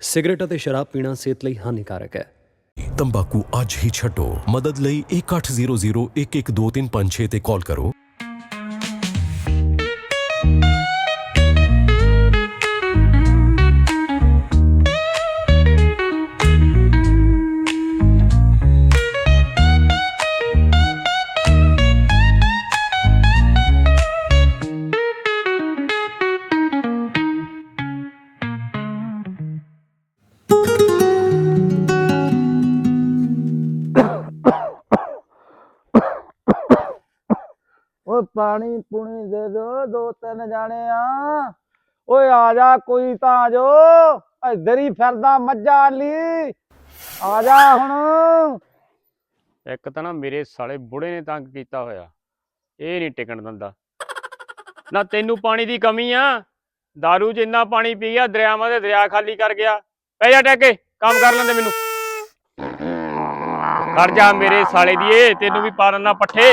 Cigarette ਅਤੇ ਸ਼ਰਾਬ ਪੀਣਾ ਸਿਹਤ ਲਈ ਹਾਨੀਕਾਰਕ ਹੈ। ਤੰਬਾਕੂ ਅੱਜ ਹੀ ਛੱਡੋ। ਮਦਦ ਲਈ 1800 112356 ਤੇ ਕਾਲ ਕਰੋ। ਪਾਣੀ ਪੁਣੀ ਦੇ ਦੋ ਦੋ ਤਿੰਨ ਜਾਣੇ ਆ ਓਏ ਆ ਜਾ ਕੋਈ ਤਾਂ ਜੋ, ਇੱਧਰ ਹੀ ਫਿਰਦਾ ਮੱਝਾਂ ਲਈ ਆ ਜਾ ਹੁਣ। ਇੱਕ ਤਾਂ ਨਾ ਮੇਰੇ ਸਾਲੇ ਬੁੜੇ ਨੇ ਤੰਗ ਕੀਤਾ ਹੋਇਆ। ਇਹ ਨਹੀਂ ਟਿਕਣ ਦਿੰਦਾ। ਨਾ ਤੈਨੂੰ ਪਾਣੀ ਦੀ ਕਮੀ ਆ। दारू 'ਚ ਇੰਨਾ ਪਾਣੀ ਪੀ ਗਿਆ, ਦਰਿਆਵਾਂ ਦੇ ਦਰਿਆ ਖਾਲੀ ਕਰ ਗਿਆ। ਪੈ ਜਾ ਟੈਕੇ, ਕੰਮ ਕਰ ਲੈਂਦੇ ਮੈਨੂੰ। ਖੜ ਜਾ ਮੇਰੇ ਸਾਲੇ ਦੀ ਏ, ਤੈਨੂੰ ਵੀ ਪਾ ਦਿੰਦਾ ਪੱਠੇ।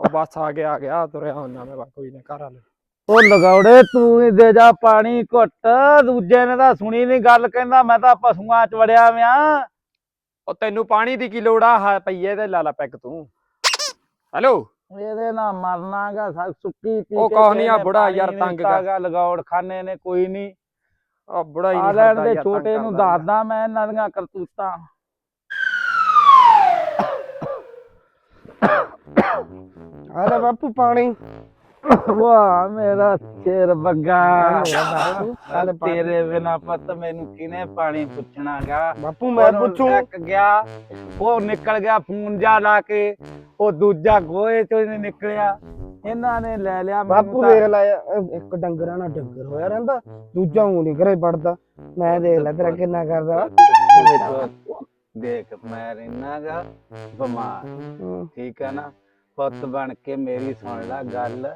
ਉਹ ਬਸ ਆ ਗਿਆ ਆ ਗਿਆ ਤੁਰਿਆ ਹੁੰਦਾ ਮੈਂ ਬਸ ਕੋਈ ਨਾ ਘਰ ਆ ਲੈ ਉਹ ਲਗੌੜੇ ਤੂੰ ਹੀ ਦੇ ਜਾ ਪਾਣੀ ਘੁੱਟ ਦੂਜੇ ਨੇ ਤਾਂ ਸੁਣੀ ਨਹੀਂ ਗੱਲ ਕਹਿੰਦਾ ਮੈਂ ਤਾਂ ਪਸ਼ੂਆਂ ਚ ਵੜਿਆ ਵਿਆਂ। ਉਹ ਤੈਨੂੰ ਪਾਣੀ ਦੀ ਕੀ ਲੋੜ ਆ ਪਈਏ ਤੇ ਲਾ ਲਾ ਪੈਕ ਤੂੰ। ਹੈਲੋ? ਇਹਦੇ ਨਾਲ ਮਰਨਾਗਾ ਸਭ ਸੁੱਕੀ ਪੀ ਉਹ ਕੇ ਕੁਛ ਨੀ ਆ ਬੁੜਾ ਯਾਰ ਤੰਗ ਕਰ। ਗਾ, ਲਗੌੜ ਖਾਨੇ ਨੇ ਕੋਈ ਨਹੀਂ ਆ ਬੁੜਾ ਹੀ ਨਹੀਂ ਲੈਣ ਹਟਦਾ ਦੇ ਯਾਰ, ਛੋਟੇ ਨੂੰ ਦੱਸਦਾ ਮੈਂ ਇਹਨਾਂ ਦੀਆਂ ਕਰਤੂਤਾਂ। ਆ ਲੈ ਬਾਪੂ ਪਾਣੀ। ਵਾਹ ਮੇਰਾ ਸ਼ੇਰ ਬੱਗਾ। ਪਾਣੀ। ਤੇਰੇ ਬਿਨਾ ਪਤ ਮੈਨੂੰ ਕਿਨੇ ਪਾਣੀ ਪੁੱਛਣਾਗਾ? ਬਾਪੂ ਮੈਂ ਪੁੱਛੂ। ਇੱਕ ਗਿਆ ਉਹ ਨਿਕਲ ਗਿਆ ਫੋਨ ਜਾ ਲਾ ਕੇ। ਉਹ ਦੂਜਾ ਗੋਏ ਚੋਂ ਨਿਕਲਿਆ। ਇਹਨਾਂ ਨੇ ਲੈ ਲਿਆ ਬਾਪੂ ਦੇਖ ਲੈ ਇੱਕ ਡੰਗਰਾਂ ਨਾਲ ਡੰਗਰ ਹੋਇਆ ਰਹਿੰਦਾ ਦੂਜਾ ਊਂ ਨਹੀਂ ਘਰੇ ਵੜਦਾ। ਮੈਂ ਦੇਖ ਲੈ ਤੇਰਾ ਕਿੰਨਾ ਕਰਦਾ। ਦੇਖ ਮੈਂ ਰਹਿਣਾਗਾ ਬਿਮਾਰ ਹੂੰ। ਠੀਕ ਹੈ ਨਾ ਪੁੱਤ ਬਣ ਕੇ ਮੇਰੀ ਸੁਣ ਲੈ ਗੱਲ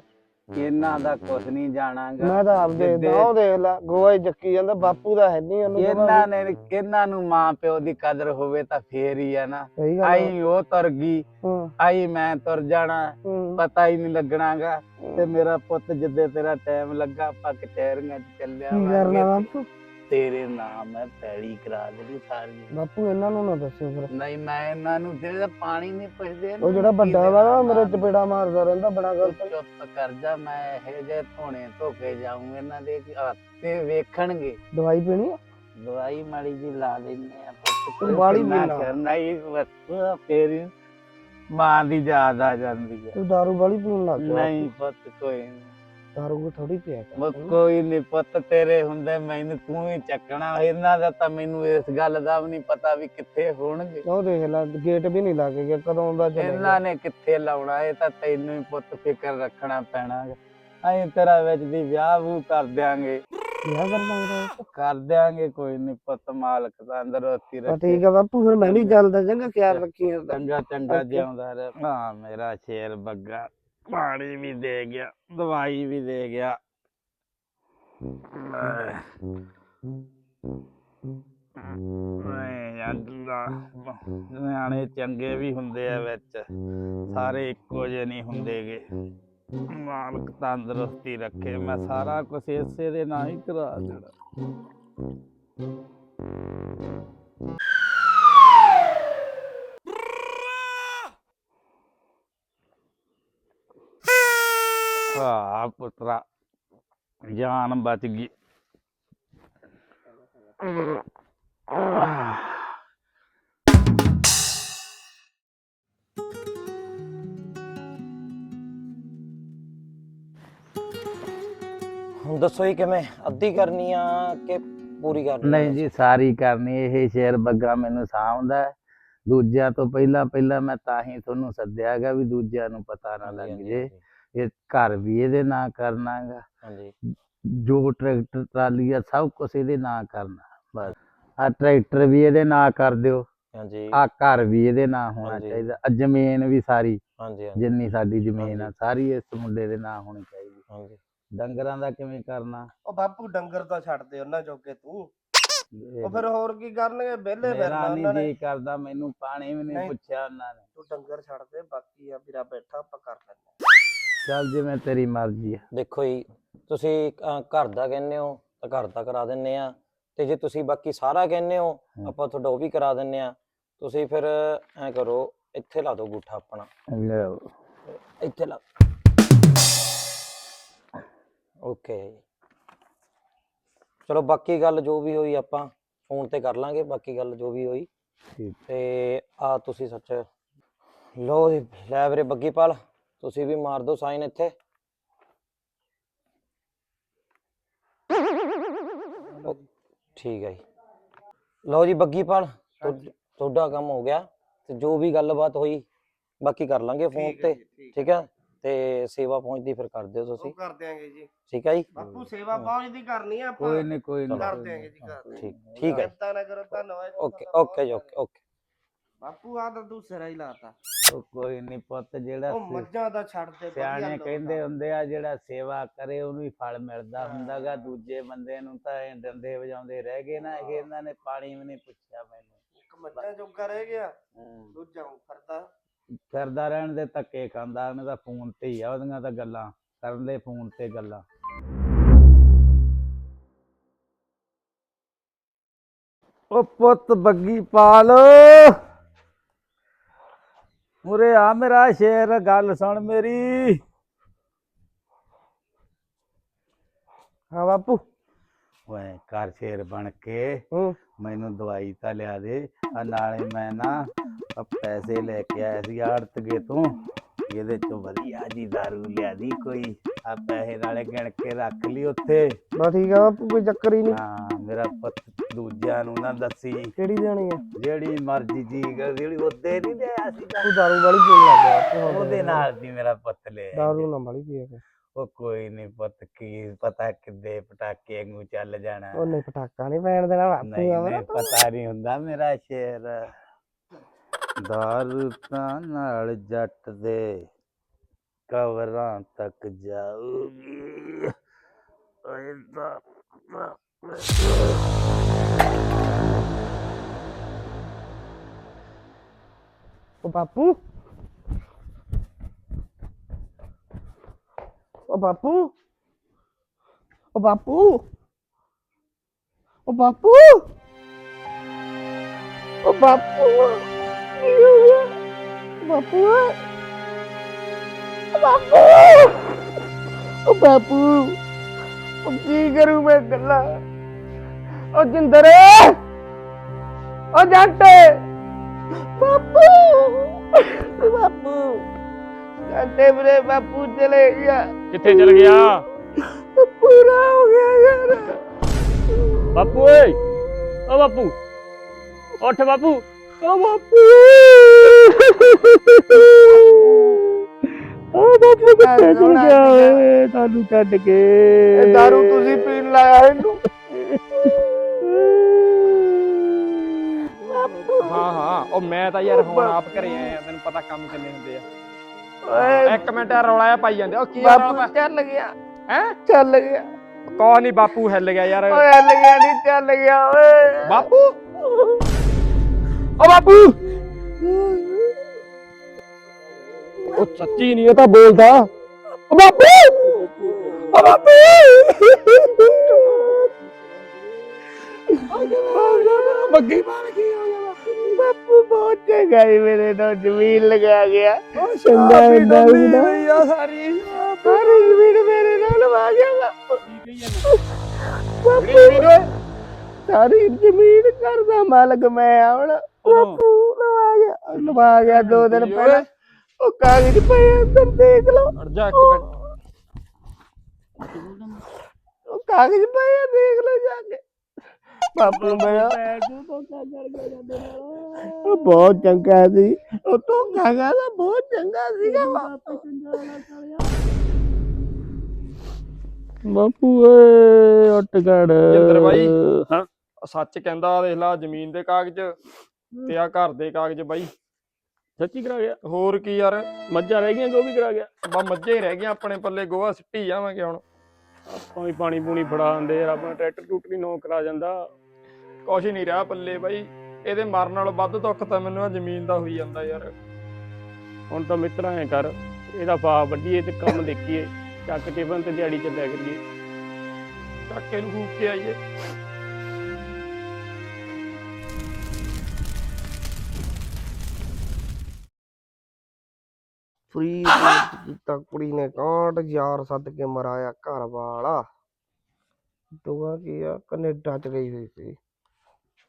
ਇਹਨਾਂ ਦਾ ਕੁਝ ਨਹੀਂ ਜਾਣਾਗਾ ਮੈਂ ਤਾਂ ਆਪ ਜਿੱਦੇ- ਦੇਖ ਲੈ ਗੋਆ ਹੀ ਚੱਕੀ ਜਾਂਦਾ ਬਾਪੂ ਦਾ ਹੈ ਨਹੀਂ ਉਹਨੂੰ ਇਹਨਾਂ। ਨੇ ਇਹਨਾਂ ਨੂੰ ਮਾਂ ਪਿਓ ਦੀ ਕਦਰ ਹੋਵੇ ਤਾਂ ਫੇਰ ਹੀ ਆ ਨਾ ਸਹੀ ਗੱਲ ਆ। ਆਈ ਉਹ ਤੁਰ ਗਈ ਹੂੰ, ਆਈ ਮੈਂ ਤੁਰ ਜਾਣਾ ਹੂੰ। ਪਤਾ ਹੀ ਨਹੀਂ ਲੱਗਣਾਗਾ ਤੇ ਮੇਰਾ ਪੁੱਤ ਜਿੱਦੇ ਤੇਰਾ ਟਾਈਮ ਲੱਗਾ ਆਪਾਂ ਕਚਹਿਰੀਆਂ 'ਚ ਚੱਲਿਆ ਕੀ ਕਰਨਾ ਵਾਂਗੇ। ਬਾਪੂ ਤੇਰੇ ਨਾਮ ਮੈਂ ਪੈੜੀ ਕਰਾ ਦੇਣੀ ਸਾਰੀ। ਬਾਪੂ ਇਹਨਾਂ ਨੂੰ ਨਾ ਦੱਸਿਓ ਫਿਰ। ਨਹੀਂ ਮੈਂ ਇਹਨਾਂ ਨੂੰ ਜਿਹੜਾ ਪਾਣੀ ਨਹੀਂ ਪੁੱਛਦੇ ਉਹ ਜਿਹੜਾ ਵੱਡਾ ਵਾ ਨਾ ਮੇਰੇ ਚਪੇੜਾ ਮਾਰਦਾ ਰਹਿੰਦਾ ਬੜਾ ਗਲਤ। ਚੁੱਪ ਕਰ ਜਾ ਮੈਂ ਇਹ ਜੇ ਧੋਣੇ ਧੋ ਕੇ ਜਾਊਂ ਇਹਨਾਂ ਦੇ ਕਿ ਹੱਥੇ ਵੇਖਣਗੇ। ਦਵਾਈ ਪੀਣੀ ਆ? ਦਵਾਈ ਮਾੜੀ ਜੀ ਲਾ ਲੈਨੇ ਆ ਪੁੱਤ। ਤੂੰ ਪੀ ਲਾ। ਕਰਨਾ ਹੀ ਬਸ ਤੇਰੀ ਮਾਂ ਦੀ ਯਾਦ ਆ ਜਾਂਦੀ ਹੈ ਤੂੰ ਦਾਰੂ ਵਾਲੀ ਪੀਣ ਲੱਗ ਗਿਆ ਨਹੀਂ ਪੁੱਤ ਕੋਈ ਨਹੀਂ ਦਾਰੂ ਥੋੜੀ ਪਿਆ ਕਰ ਉਹ ਕੋਈ ਨਹੀਂ ਪੁੱਤ ਤੇਰੇ ਹੁੰਦੇ ਮੈਨੂੰ ਤੂੰ ਹੀ ਚੱਕਣਾ ਇਹਨਾਂ ਦਾ ਤਾਂ ਮੈਨੂੰ ਇਸ ਗੱਲ ਦਾ ਵੀ ਨਹੀਂ ਪਤਾ ਵੀ ਕਿੱਥੇ ਹੋਣਗੇ ਉਹ ਦੇਖ ਲੈ ਗੇਟ ਵੀ ਨਹੀਂ ਲੱਗ ਗਿਆ ਕਦੋਂ ਦਾ ਚੱਲਿਆ ਇਹਨਾਂ ਨੇ ਕਿੱਥੇ ਲਾਉਣਾ ਇਹ ਤਾਂ ਤੈਨੂੰ ਹੀ ਪੁੱਤ ਫਿਕਰ ਰੱਖਣਾ ਪੈਣਾ ਅਸੀਂ ਤੇਰਾ ਵਿੱਚ ਦੀ ਵਿਆਹ ਵੂ ਕਰ ਦਿਆਂਗੇ ਵਿਆਹ ਕਰਨਾ ਮੇਰਾ ਕਰ ਦਿਆਂਗੇ ਕੋਈ ਨਹੀਂ ਪੁੱਤ ਮਾਲਕ ਦਾ ਅੰਦਰੋਤੀ ਤਾਂ ਰੱਖੇ ਠੀਕ ਆ ਬਾਪੂ ਫਿਰ ਮੈਂ ਵੀ ਚੱਲਦਾ ਚੰਗਾ ਖਿਆਲ ਰੱਖੀ ਇਹਦਾ। ਚੰਗਾ ਚੰਗਾ Okay. ਜਿਉਂਦਾ ਰਹਿ ਹਾਂ ਮੇਰਾ ਸ਼ੇਰ ਬੱਗਾ ਪਾਣੀ ਵੀ ਦੇ ਗਿਆ, ਦਵਾਈ ਵੀ ਦੇ ਗਿਆ। ਨਿਆਣੇ ਚੰਗੇ ਵੀ ਹੁੰਦੇ ਆ ਵਿੱਚ, ਸਾਰੇ ਇੱਕੋ ਜਿਹੇ ਨਹੀਂ ਹੁੰਦੇਗੇ। ਮਾਲਕ ਤੰਦਰੁਸਤੀ ਰੱਖੇ, ਮੈਂ ਸਾਰਾ ਕੁਝ ਇਸੇ ਦੇ ਨਾਲ ਹੀ ਕਰਾ ਦੇਣਾ। ਆ ਪੁੱਤਰਾ ਜਾਨ ਬਚ ਗਈ ਹੁਣ ਦੱਸੋ ਜੀ ਕਿਵੇਂ ਅੱਧੀ ਕਰਨੀ ਆ ਕਿ ਪੂਰੀ ਕਰਨੀ? ਨਹੀਂ ਜੀ ਸਾਰੀ ਕਰਨੀ ਇਹ ਸ਼ੇਰ ਬੱਗਾ ਮੈਨੂੰ ਹੈ। ਦੂਜਿਆਂ ਤੋਂ ਪਹਿਲਾਂ ਪਹਿਲਾਂ ਮੈਂ ਤਾਂ ਹੀ ਤੁਹਾਨੂੰ ਸੱਦਿਆਗਾ ਵੀ ਦੂਜਿਆਂ ਨੂੰ ਪਤਾ ਨਾ ਲੱਗ ਜੇ। ਇਹ ਘਰ ਵੀ ਇਹਦੇ ਨਾਂ ਕਰਨਾਗਾ ਹਾਂਜੀ। ਜੋ ਟਰੈਕਟਰ ਟਰਾਲੀ ਆ ਸਭ ਕੁਝ ਇਹਦੇ ਨਾਂ ਕਰਨਾ ਬਸ। ਆ ਟਰੈਕਟਰ ਵੀ ਇਹਦੇ ਨਾਂ ਕਰ ਦਿਓ। ਹਾਂਜੀ। ਆ ਘਰ ਵੀ ਇਹਦੇ ਨਾਂ ਹੋਣਾ। ਚਾਹੀਦਾ। ਆ ਜ਼ਮੀਨ ਵੀ ਸਾਰੀ ਹਾਂਜੀ ਹਾਂਜੀ। ਜਿੰਨੀ ਸਾਡੀ ਜ਼ਮੀਨ ਆ। ਸਾਰੀ ਇਸ ਮੁੰਡੇ ਦੇ ਨਾਂ ਹੋਣੀ ਚਾਹੀਦੀ। ਹਾਂਜੀ। ਡੰਗਰਾਂ ਦਾ ਕਿਵੇਂ ਕਰਨਾ? ਉਹ ਬਾਪੂ ਡੰਗਰ ਤਾਂ ਛੱਡ ਦੇ ਉਹਨਾਂ ਜੋਗੇ ਤੂੰ। ਉਹ ਫਿਰ ਹੋਰ ਕੀ ਕਰਨਗੇ? ਵਿਹਲੇ ਫਿਰਨਾ ਨਹੀਂ ਉਹਨਾਂ ਨੇ। ਜੀ ਕਰਦਾ ਮੈਨੂੰ ਪਾਣੀ ਵੀ ਨਹੀਂ ਨਹੀਂ। ਪੁੱਛਿਆ ਉਹਨਾਂ ਨੇ। ਤੂੰ ਡੰਗਰ ਛੱਡ ਦੇ ਬਾਕੀ ਆ ਵੀਰਾ ਬੈਠਾ ਆਪਾਂ ਕਰ ਲੈਂਦੇ ਚੱਲ ਜਿਵੇਂ ਤੇਰੀ ਮਰਜ਼ੀ ਆ। ਦੇਖੋ ਜੀ ਤੁਸੀਂ ਅਹ, ਘਰ ਦਾ ਕਹਿੰਦੇ ਹੋ ਤਾਂ ਘਰ ਦਾ ਕਰਾ ਦਿੰਨੇ ਆ। ਤੇ ਜੇ ਤੁਸੀਂ ਬਾਕੀ ਸਾਰਾ ਕਹਿੰਦੇ ਹੋ ਹਮ। ਆਪਾਂ ਤੁਹਾਡਾ ਉਹ ਵੀ ਕਰਾ ਦਿੰਨੇ ਆ। ਤੁਸੀਂ ਫਿਰ ਐ ਕਰੋ ਇੱਥੇ ਲਾ ਦਿਓ ਗੁੱਠਾ ਆਪਣਾ। ਲਿਆਓ ਇੱਥੇ ਲਾ ਓਕੇ ਚਲੋ ਬਾਕੀ ਗੱਲ ਜੋ ਵੀ ਹੋਈ ਆਪਾਂ ਫੋਨ ਤੇ ਕਰ ਲਾਂਗੇ ਬਾਕੀ ਗੱਲ ਜੋ ਵੀ ਹੋਈ। ਠੀਕ। ਤੇ ਆ ਤੁਸੀਂ ਸੱਚ। ਲੋ ਜੀ ਲੈ ਵੀਰੇ ਬੱਗੀਪਾਲ ਤੁਸੀਂ ਵੀ ਮਾਰ ਦਿਓ ਸਾਈਨ ਇੱਥੇ। ਠੀਕ ਹੈ ਜੀ। ਲਓ ਜੀ ਬੱਗੀਪਾਲ ਤੁਹਾ- ਤੁਹਾਡਾ ਕੰਮ ਹੋ ਗਿਆ ਤੇ ਜੋ ਵੀ ਗੱਲਬਾਤ ਹੋਈ ਬਾਕੀ ਕਰ ਲਾਂਗੇ ਫੋਨ ਤੇ ਠੀਕ ਹੈ। ਤੇ ਸੇਵਾ ਪਹੁੰਚਦੀ ਫਿਰ ਕਰ ਦਿਓ ਤੁਸੀਂ। ਕਰ ਦਿਆਂਗੇ ਜੀ। ਠੀਕ ਹੈ ਜੀ? ਬਾਪੂ ਸੇਵਾ ਪਹੁੰਚਦੀ ਕਰਨੀ ਆ ਆਪਾਂ। ਕੋਈ ਨਹੀਂ ਕੋਈ ਨਹੀਂ ਕਰ ਦਿਆਂਗੇ ਜੀ ਕਰ ਦਿਆਂਗੇ। ਠੀਕ ਠੀਕ ਹੈ। ਚਿੰਤਾ ਨਾ ਕਰੋ ਧੰਨਵਾਦ ਜੀ ਓਕੇ ਤੁਹਾਡਾ ਓਕੇ ਜੀ। Okay okay. ਬਾਪੂ ਆ ਤਾਂ ਦੂਸਰਾ ਹੀ ਲਾਤਾ। ਉਹ ਕੋਈ ਨਹੀਂ ਪੁੱਤ ਜਿਹੜਾ ਉਹ ਮੱਝਾਂ ਦਾ ਛੱਡ ਦੇ ਸਿਆਣੇ ਕਹਿੰਦੇ। ਹੁੰਦੇ ਆ ਜਿਹੜਾ ਸੇਵਾ ਕਰੇ ਉਹਨੂੰ ਹੀ ਫਲ ਮਿਲਦਾ ਹੁੰਦਾਗਾ ਦੂਜੇ ਬੰਦੇ ਨੂੰ ਤਾਂ ਇਹ ਡੰਡੇ ਵਜਾਉਂਦੇ ਰਹਿ ਗਏ ਨਾ ਇਹ ਇਹਨਾਂ ਨੇ ਪਾਣੀ ਵੀ ਨਹੀਂ ਪੁੱਛਿਆ ਮੈਨੂੰ। ਇੱਕ ਮੱਝਾਂ ਜੋਗਾ ਰਹਿ ਗਿਆ ਦੂਜਾ ਕਰਦਾ ਫਿਰਦਾ ਰਹਿਣ ਦੇ ਧੱਕੇ ਖਾਂਦਾ ਉਹਨੇ ਤਾਂ ਫੋਨ ਤੇ ਹੀ ਆ ਉਹਦੀਆਂ ਤਾਂ ਗੱਲਾਂ ਕਰਨ ਦੇ ਫੋਨ ਤੇ ਗੱਲਾਂ। ਉਹ ਪੁੱਤ ਬੱਗੀ ਪਾਲ। ਮੁਰੇ ਆ ਮੇਰਾ ਸ਼ੇਰ ਗੱਲ ਸੁਣ ਮੇਰੀ। ਹਾਂ ਬਾਪੂ। ਓਏ ਘਰ ਸ਼ੇਰ ਬਣ ਕੇ। ਹੂੰ। ਮੈਨੂੰ ਦਵਾਈ ਤਾਂ ਲਿਆ ਦੇ। ਆ ਨਾਲੇ ਮੈਂ ਨਾ ਆ ਪੈਸੇ ਲੈ ਕੇ ਆਇਆ ਸੀ ਆੜਤਗੇ ਤੋਂ। ਇਹਦੇ ਚੋਂ ਵਧੀਆ ਜੀ ਦਾਰੂ ਲਿਆ ਦੀ ਕੋਈ। ਆ ਪੈਸੇ ਨਾਲੇ ਗਿਣ ਕੇ ਰੱਖ ਲਈ ਉੱਥੇ। ਬਸ ਠੀਕ ਆ ਬਾਪੂ ਕੋਈ ਚੱਕਰ ਹੀ ਨਹੀਂ। ਹਾਂ। ਮੇਰਾ ਪੁੱਤ ਦੂਜਿਆਂ ਨੂੰ ਨਾ ਦੱਸੀ। ਕਿਹੜੀ ਦੇਣੀ ਆ? ਜਿਹੜੀ ਮਰਜ਼ੀ ਜੀ ਕਰ ਜਿਹੜੀ ਉਹਦੇ ਨਹੀਂ ਲਿਆ ਸੀ ਤੂੰ। ਦਾਰੂ ਵਾਲੀ ਪੀਣ ਲੱਗ ਗਿਆ ਹੁਣ ਉਹਦੇ ਨਾਲ। ਦੀ ਮੇਰਾ ਪੁੱਤ ਲੈ। ਦਾਰੂ ਨਾ ਵਾਲੀ ਪੀਆ ਕਰ। ਉਹ ਕੋਈ ਨਹੀਂ ਪੁੱਤ ਕੀ ਪਤਾ ਕਿੱਦੇ ਪਟਾਕੇ ਵਾਂਗੂ ਚੱਲ ਜਾਣਾ। ਉਹ ਨਹੀਂ ਪਟਾਕਾ ਨਹੀਂ ਪੈਣ ਦੇਣਾ ਬਾਪੂ ਨਹੀਂ ਆ ਮੇਰਾ ਨਹੀਂ ਪਤਾ ਨਹੀਂ ਹੁੰਦਾ ਮੇਰਾ ਸ਼ੇਰ। ਦਾਰੂ ਤਾਂ ਨਾਲ ਜੱਟ ਦੇ ਕਵਰਾਂ ਤੱਕ ਜਾਊਗੀ। ਓਏ ਦਾ ਉਹ ਬਾਪੂ ਉਹ ਬਾਪੂ ਉਹ ਬਾਪੂ ਉਹ ਬਾਪੂ ਉਹ ਬਾਪੂ ਬਾਪੂ ਬਾਪੂ ਉਹ ਬਾਪੂ ਉਹ ਕੀ ਕਰੂ ਮੈਂ ਗੱਲਾਂ ਉਹ ਜਿੰਦਰ। ਉਹ ਜੱਟ। ਬਾਪੂ। ਬਾਪੂ। ਕਹਿੰਦੇ ਮੇਰੇ ਬਾਪੂ ਚਲੇ ਗਿਆ। ਕਿੱਥੇ ਚਲ ਗਿਆ? ਪੂਰਾ ਹੋ ਗਿਆ ਯਾਰ। ਬਾਪੂ ਓਏ। ਓ ਬਾਪੂ। ਉੱਠ ਬਾਪੂ। ਓ ਬਾਪੂ। ਓ ਬਾਪੂ ਕਿੱਥੇ ਚਲ ਗਿਆ ਓਏ? ਤੁਹਾਨੂੰ ਛੱਡ ਕੇ। ਇਹ ਦਾਰੂ ਤੁਸੀਂ ਪੀਣ ਲਾਇਆ ਇਹਨੂੰ। ਹਾਂ ਹਾਂ। ਉਹ ਮੈਂ ਤਾਂ ਯਾਰ ਹੁਣ ਆਪ ਘਰੇ ਆਇਆ ਤੈਨੂੰ ਪਤਾ ਕੰਮ ਕਿੰਨੇ ਹੁੰਦੇ ਆ। ਓਏ। ਇੱਕ ਮਿੰਟ ਯਾਰ ਰੌਲਾ ਜਿਹਾ ਪਾਈ ਜਾਂਦੇ। ਉਹ ਕੀ ਆ ਰੌਲਾ ਬਾਪੂ ਚੱਲ ਗਿਆ। ਹੈ? ਚੱਲ ਗਿਆ। ਕੌਣ ਨਹੀਂ ਬਾਪੂ ਹਿੱਲ ਗਿਆ ਯਾਰ। ਓਏ ਚੱਲ ਗਿਆ ਨਹੀਂ ਚੱਲ ਗਿਆ ਓਏ। ਬਾਪੂ? ਓ ਬਾਪੂ! ਉਹ ਸੱਚੀ ਨਹੀਂ ਇਹ ਤਾਂ ਬੋਲਦਾ। ਓ ਬਾਪੂ! ਓ ਬਾਪੂ! ਬੱਗੀ ਗਈ ਬਾਪੂ ਬਹੁਤ ਚੰਗਾ ਹੀ ਮੇਰੇ ਨਾਲ ਜ਼ਮੀਨ ਲਗਾ ਗਿਆ। ਉਹ ਚੰਗਾ ਹੁੰਦਾ। ਹੋਈ ਆ ਸਾਰੀ। ਸਾਰੀ ਜ਼ਮੀਨ ਮੇਰੇ ਨਾਲ ਲਵਾ ਗਿਆ ਬਾਪੂ ਸਾਰੀ ਜ਼ਮੀਨ ਕਰਦਾ ਮਾਲਕ ਮੈਂ ਆ ਹੁਣ। ਬਾਪੂ ਲਵਾ ਗਿਆ। ਲਵਾ ਗਿਆ ਦੋ ਦਿਨ। ਪਹਿਲਾਂ। ਉਹ ਕਾਗਜ਼ ਪਏ ਅੰਦਰ ਦੇਖ ਲਓ। ਅੜ ਜਾ ਇੱਕ ਮਿੰਟ। ਉਹ ਕਾਗਜ਼ ਪਏ ਦੇਖ ਲਓ ਜਾ ਬਾਪੂ ਮੇਰਾ ਉਹ ਬਹੁਤ ਚੰਗਾ ਸੀ। ਉਹ ਤੋਂ ਕਾਗਾ ਦਾ ਬਹੁਤ ਚੰਗਾ ਸੀਗਾ ਬਾਪੂ ਬਾਪੂ ਏ ਉੱਟ ਗੜ ਜਿੰਦਰ ਬਾਈ। ਸੱਚ ਕਹਿੰਦਾ ਦੇਖ ਲਾ ਜ਼ਮੀਨ ਦੇ ਕਾਗਜ਼ ਤੇ ਆ ਘਰ ਦੇ ਕਾਗਜ਼ ਬਾਈ। ਸੱਚੀ ਕਰਾ ਗਿਆ? ਹੋਰ ਕੀ ਯਾਰ? ਮੱਝਾਂ ਰਹਿ ਗਈਆਂ ਗੋਭੀ ਕਰਾ ਗਿਆ? ਬਾ ਮੱਝੇ ਹੀ ਰਹਿ ਗਈਆਂ ਆਪਣੇ ਪੱਲੇ ਗੋਹਾ ਸਿੱਟੀ ਜਾਵਾਂਗੇ ਹੁਣ। ਆਪਾਂ ਵੀ ਪਾਣੀ ਪੂਣੀ ਫੜਾ ਆਂਦੇ ਯਾਰ ਆਪਣਾ ਟਰੈਕਟਰ ਟੂਟਰੀ ਨੋ ਕਰਾ ਜਾਂਦਾ। ਕੁਛ ਨਹੀਂ ਰਿਹਾ ਪੱਲੇ ਬਾਈ। ਇਹਦੇ ਮਰਨ ਨਾਲੋਂ ਵੱਧ ਦੁੱਖ ਤਾਂ ਮੈਨੂੰ ਆ ਜ਼ਮੀਨ ਦਾ ਹੋਈ ਜਾਂਦਾ ਯਾਰ। ਹੁਣ ਤਾਂ ਮਿੱਤਰਾਂ ਐ ਕਰ ਇਹਦਾ ਪਾ ਵੱਢੀਏ ਤੇ ਕੰਮ ਦੇਖੀਏ ਚੱਕ ਟਿਫਨ ਤੇ ਦਿਹਾੜੀ ਚੱਲਿਆ ਕਰੀਏ। ਚੱਕ ਕੇ ਨੂੰ ਫੂਕ ਕੇ ਆਈਏ। ਫਰੀ ਕੀਤਾ ਕੁੜੀ ਨੇ ਕਾਂਟ ਯਾਰ ਸੱਦ ਕੇ ਮਰਾਇਆ ਘਰ ਵਾਲਾ। ਦੁਆ ਕੀ ਆ ਕੈਨੇਡਾ ਚ ਗਈ ਹੋਈ ਸੀ।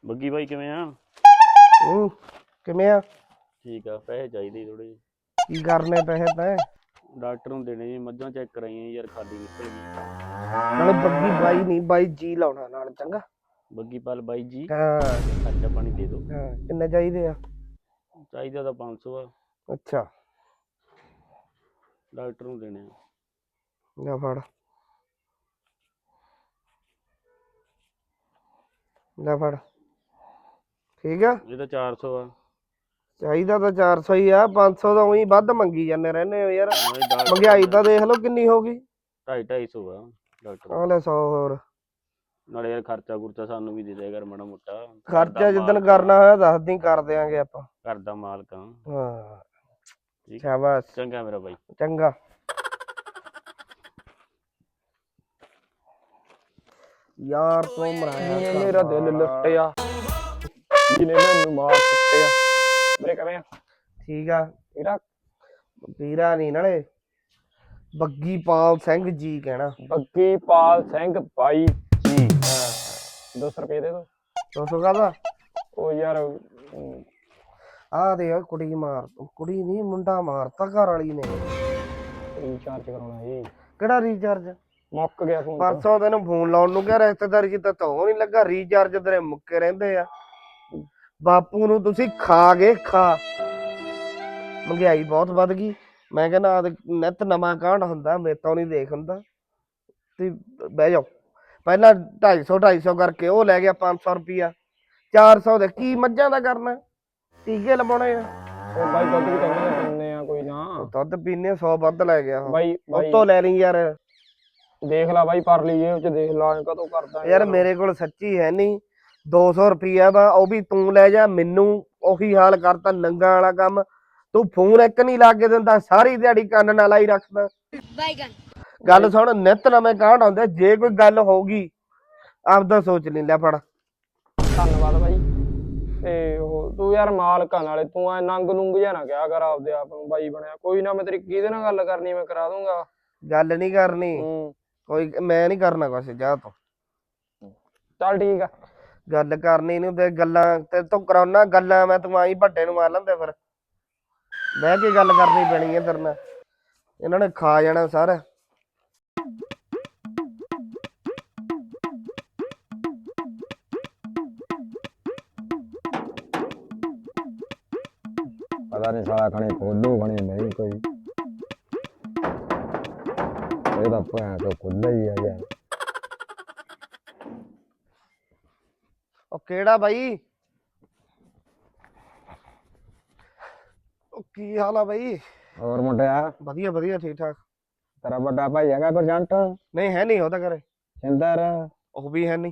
ਬੱਗੀ ਬਾਈ ਕਿਵੇਂ ਆ? ਹੂੰ ਕਿਵੇਂ ਆ? ਠੀਕ ਆ ਪੈਸੇ ਚਾਹੀਦੇ ਥੋੜੇ ਕੀ ਕਰਨੇ ਪੈਸੇ ਤੈਂ? ਡਾਕਟਰ ਨੂੰ ਦੇਣੇ ਜੀ ਮੱਝਾਂ ਚੈੱਕ ਕਰਾਈਆਂ ਯਾਰ ਖਾਲੀ ਨਿਕਲ ਗਈ। ਨਾਲੇ ਬੱਗੀ ਬਾਈ ਨਹੀਂ ਬਾਈ ਜੀ ਲਾਉਣਾ ਨਾਲ ਚੰਗਾ? ਬੱਗੀ ਪਾਲ ਬਾਈ ਜੀ। ਹਾਂ। ਖਰਚਾ ਪਾਣੀ ਦੇ ਦਿਓ ਹਾਂ ਕਿੰਨੇ ਚਾਹੀਦੇ ਆ? ਚਾਹੀਦਾ ਤਾਂ 500 ਆ। ਅੱਛਾ। ਡਾਕਟਰ ਨੂੰ ਦੇਣੇ ਆ। ਲੈ ਫੜ। ਲੈ ਫੜ। ਠੀਕ ਆ? ਇਹ ਤਾਂ 400 ਆ। ਚਾਹੀਦਾ ਤਾਂ 400 ਹੀ ਆ 500 ਤਾਂ ਉਹੀ ਵੱਧ ਮੰਗੀ ਜਾਂਦੇ ਰਹਿੰਦੇ ਹੋ ਯਾਰ। ਮਹਿੰਗਾਈ ਤਾਂ ਦੇਖ ਲਓ ਕਿੰਨੀ ਹੋ ਗਈ। 2.5 250 ਆ ਡਾਕਟਰ। ਆ ਲੈ 100 ਹੋਰ। ਨਾਲੇ ਯਾਰ ਖਰਚਾ ਖੁਰਚਾ ਸਾਨੂੰ ਵੀ ਦੇ ਦਿਆ ਕਰ ਮਾੜਾ ਮੋਟਾ। ਦਾ ਖਰਚਾ ਜਿੱਦਣ ਕਰਨਾ ਹੋਇਆ ਦੱਸ ਦੀ ਕਰ ਦਿਆਂਗੇ ਆਪਾਂ। ਘਰ ਦਾ ਮਾਲਕ ਹਾਂ। ਠੀਕ। ਸ਼ਾਬਾਸ਼। ਚੰਗਾ ਮੇਰਾ ਬਾਈ। ਚੰਗਾ। ਯਾਰ ਤੋਂ ਮਰਾਇਆ ਮੇਰਾ ਦਿਲ। ਲੁੱਟਿਆ। ਜਿਹਨੇ ਮੈਨੂੰ ਮਾਰ ਕੁੱਟਿਆ ਮੇਰੇ ਆ ਠੀਕ ਆ। ਇਹਦਾ ਵੀਰਾ ਨਹੀਂ ਨਾਲੇ। ਬੱਗੀ ਪਾਲ ਸਿੰਘ ਜੀ ਕਹਿਣਾ। ਬੱਗੀ ਪਾਲ ਸਿੰਘ ਬਾਈ ਜੀ। ਹਾਂ। 200 ਰੁਪਏ ਦੇ ਦੋ। ਦੋਸਤੋ ਕਹਦਾ? ਉਹ ਯਾਰ ਅਮ, ਆ ਦੇ ਆ ਕੁੜੀ ਮਾਰ ਕੁੜੀ ਨਹੀਂ ਮੁੰਡਾ ਮਾਰਤਾ ਘਰ ਵਾਲੀ ਨੇ। ਰੀਚਾਰਜ ਕਰਾਉਣਾ ਸੀ ਕਿਹੜਾ ਰੀਚਾਰਜ ਮੁੱਕ ਗਿਆ ਫੋਨ ਤਾਂ। ਪਰਸੋਂ ਤੈਨੂੰ ਫੋਨ ਲਾਉਣ ਨੂੰ ਕਿਹਾ ਰਿਸ਼ਤੇਦਾਰੀ ਚ ਤਾਂ ਤੋਂ ਨਹੀਂ ਲੱਗਾ। ਰੀਚਾਰਜ ਤੇਰੇ ਮੁੱਕੇ ਰਹਿੰਦੇ ਆ। ਬਾਪੂ ਨੂੰ ਤੁਸੀਂ ਖਾ ਗਏ ਖਾ। ਮਹਿੰਗਾਈ ਬਹੁਤ ਵੱਧ ਗਈ। ਮੈਂ ਕਹਿੰਦਾ ਨਿਤ ਨਵਾਂ ਕਾਂਡ ਹੁੰਦਾ ਮੇਰੇ ਤੋਂ ਨਹੀਂ ਦੇਖ ਹੁੰਦਾ। ਤੇ ਬਹਿ ਜਾਓ। ਪਹਿਲਾਂ 250 250 ਕਰਕੇ ਉਹ ਲੈ ਗਿਆ 500 ਰੁਪਿਆ 400 ਦੇ ਕੀ ਮੱਝਾਂ ਦਾ ਕਰਨਾ? ਟੀਕੇ ਲਵਾਉਣੇ ਆ। ਉਹ ਬਾਈ ਦੁੱਧ ਵੀ ਕਹਿੰਦੇ ਨੇ ਪੀਂਦੇ ਆ ਕੋਈ ਨਾ। ਦੁੱਧ ਪੀਨੇ 100 ਵੱਧ ਲੈ ਗਿਆ ਬਾਈ ਉਤੋਂ ਲੈ ਲਈ ਯਾਰ। ਦੇਖ ਲੈ ਬਾਈ ਪਰ ਲਈ ਇਹ ਚ ਦੇਖ ਲਾ ਕਦੋਂ ਕਰਦਾ ਯਾਰ। ਮੇਰੇ ਕੋਲ ਸੱਚੀ ਹੈ ਨਹੀਂ। 200 ਰੁਪਿਆ ਦਾ ਉਹ ਵੀ ਤੂੰ ਲੈ ਜਾ ਮੈਨੂੰ ਉਹੀ ਹਾਲ ਕਰਤਾ ਨੰਗਾ ਵਾਲਾ ਕੰਮ। ਤੂੰ ਫੋਨ ਇੱਕ ਨਹੀਂ ਲਾ ਕੇ ਦਿੰਦਾ ਸਾਰੀ ਦਿਹਾੜੀ ਕੰਨ ਨਾਲ ਹੀ ਰੱਖਦਾ। ਬਾਈਗਨ ਗੱਲ। ਸੁਣ ਨਿਤ ਨਵੇਂ ਕਾਂਡ ਹੁੰਦੇ ਜੇ ਕੋਈ ਗੱਲ ਹੋਊਗੀ ਆਪਦਾ ਸੋਚ ਲਈ ਲੈ ਫੜ। ਧੰਨਵਾਦ ਬਾਈ। ਤੇ ਉਹ ਤੂੰ ਯਾਰ ਮਾਲਕਾਂ ਨਾਲੇ ਤੂੰ ਐ ਨੰਗ ਨੁੰਗ ਜਿਹਾ ਨਾ ਕਿਹਾ ਕਰ ਆਪਦੇ ਆਪ ਨੂੰ ਬਾਈ ਬਣਿਆ। ਕੋਈ ਨਾ ਮੈਂ ਤੇਰੀ ਕਿਹਦੇ ਨਾਲ ਗੱਲ ਕਰਨੀ ਮੈਂ ਕਰਾ ਦੂੰਗਾ। ਗੱਲ ਨਹੀਂ ਕਰਨੀ। ਹੂੰ। ਕੋਈ ਮੈਂ ਨਹੀਂ ਕਰਨਾ ਕੁਛ ਜਾ ਤੂੰ। ਚੱਲ ਠੀਕ ਆ। ਗੱਲ ਕਰਨੀ ਨਹੀਂ ਤੇ ਗੱਲਾਂ ਤੇ ਤੂੰ ਕਰਾਉਣਾ ਗੱਲਾਂ, ਮੈਂ ਤੂੰ ਆਈ ਵੱਡੇ ਨੂੰ ਮਾਰ ਲੈਂਦੇ ਫਿਰ। ਬਹਿ ਕੇ ਗੱਲ ਕਰਨੀ ਪੈਣੀ ਹੈ ਤੇਰੇ ਨਾਲ? ਇਹਨਾਂ ਨੇ ਖਾ ਜਾਣਾ ਸਾਰਾ। ਪਤਾ ਨਹੀਂ ਸਾਲਾ ਕਣੇ ਖੋਲੂ ਕਣੇ ਨਹੀਂ ਕੋਈ। ਇਹ ਤਾਂ ਭੈਣ ਤੋਂ ਖੁੱਲਾ ਹੀ ਆ ਯਾਰ ਉਹ ਕਿਹੜਾ ਬਾਈ? ਉਹ ਕੀ ਹਾਲ ਆ ਬਾਈ? ਹੋਰ ਮੁੰਡਿਆ? ਵਧੀਆ ਵਧੀਆ ਠੀਕ ਠਾਕ। ਤੇਰਾ ਵੱਡਾ ਭਾਈ ਹੈਗਾ ਗੁਰਜੰਟ ਨਹੀਂ ਹੈ ਨਹੀਂ ਉਹਦਾ ਘਰੇ। ਸਿੰਦਰ? ਉਹ ਵੀ ਹੈ ਨਹੀਂ।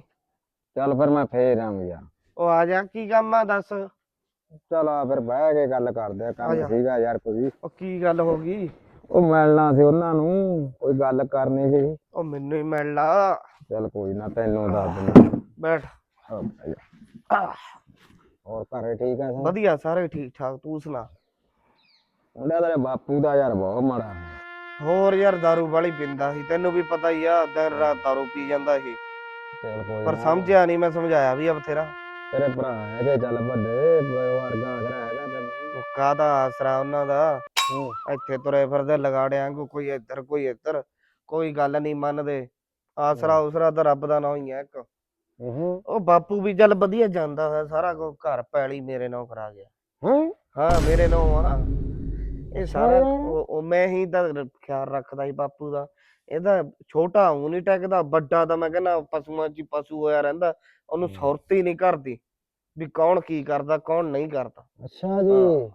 ਚੱਲ ਫਿਰ ਮੈਂ ਫੇਰ ਆਵਾਂ ਯਾਰ ਉਹ ਆ ਜਾ ਕੀ ਕੰਮ ਆ ਦੱਸ? ਚਲ ਆ ਫਿਰ ਬਹਿ ਕੇ ਗੱਲ ਕਰਦੇ ਆ ਆ ਕੰਮ ਜਾ। ਸੀਗਾ ਯਾਰ ਕੋਈ। ਉਹ ਕੀ ਗੱਲ ਹੋ ਗਈ? ਉਹ ਮਿਲਣਾ ਸੀ ਉਹਨਾਂ ਨੂੰ ਕੋਈ ਗੱਲ ਕਰਨੀ ਸੀ। ਉਹ ਮੈਨੂੰ ਹੀ ਮਿਲ ਲਾ ਚੱਲ ਕੋਈ ਨਾ ਤੈਨੂੰ ਦੱਸ ਦਿੰਦਾ। ਬੈਠ। ਹੋ ਬਹਿ ਜਾ। ਹੋਰ ਘਰੇ ਠੀਕ ਆ ਸਭ ਵਧੀਆ ਸਾਰੇ ਠੀਕ ਠਾਕ ਤੂੰ ਸੁਣਾ ਮੁੰਡਾ ਤੇਰੇ ਬਾਪੂ ਦਾ ਯਾਰ ਬਹੁਤ ਮਾੜਾ ਹੋਰ ਯਾਰ दारू ਵਾਲੀ ਪੀਂਦਾ ਸੀ ਤੈਨੂੰ ਵੀ ਪਤਾ ਹੀ ਆ ਦਿਨ ਰਾਤ दारू ਪੀ ਜਾਂਦਾ ਸੀ ਚੱਲ ਕੋਈ ਪਰ ਨਾ। ਸਮਝਿਆ ਨਹੀਂ ਮੈਂ ਸਮਝਾਇਆ ਵੀ ਆ ਬਥੇਰਾ ਤੇਰੇ ਭਰਾ ਹੈਗੇ ਚੱਲ ਵੱਡੇ ਵਰਗਾ ਆਸਰਾ ਹੈਗਾ ਤੈਨੂੰ ਉਹ ਕਾਹਦਾ ਆਸਰਾ ਉਹਨਾਂ ਦਾ ਹੂੰ। ਇੱਥੇ ਤੁਰੇ ਫਿਰਦੇ ਲਗਾੜਿਆਂ ਕੋ ਕੋਈ ਇੱਧਰ ਕੋਈ ਇੱਧਰ ਕੋਈ ਗੱਲ ਨਹੀਂ ਮੰਨਦੇ ਆਸਰਾ ਉਸਰਾ ਤਾਂ ਰੱਬ ਦਾ ਨਾਂ ਹੀ ਹੈ ਇੱਕ ਹੂੰ। ਉਹ ਬਾਪੂ ਵੀ ਚੱਲ ਵਧੀਆ ਜਾਂਦਾ ਹੋਇਆ ਸਾਰਾ ਕੁਝ ਘਰ ਪੈਲੀ ਮੇਰੇ ਨਾਂ ਕਰਾ ਗਿਆ। ਹੂੰ। ਹਾਂ ਮੇਰੇ ਨਾਂ ਆ। ਇਹ ਸਾਰਾ ਅੱਛਾ। ਉਹ ਉਹ ਮੈਂ ਹੀ ਤਾਂ ਖਿਆਲ ਰੱਖਦਾ ਸੀ ਬਾਪੂ ਦਾ। ਇਹਦਾ ਛੋਟਾ ਹੂੰ ਨਹੀਂ ਟੈਕਦਾ ਵੱਡਾ ਤਾਂ ਮੈਂ ਕਹਿੰਦਾ ਪਸ਼ੂਆਂ 'ਚ ਹੀ ਪਸ਼ੂ ਹੋਇਆ ਰਹਿੰਦਾ। ਉਹਨੂੰ ਹੂੰ। ਸੁਰਤ ਹੀ ਨਹੀਂ ਕਰਦੀ ਵੀ ਕੌਣ ਕੀ ਕਰਦਾ ਕੌਣ ਨਹੀਂ ਕਰਦਾ। ਅੱਛਾ ਜੀ।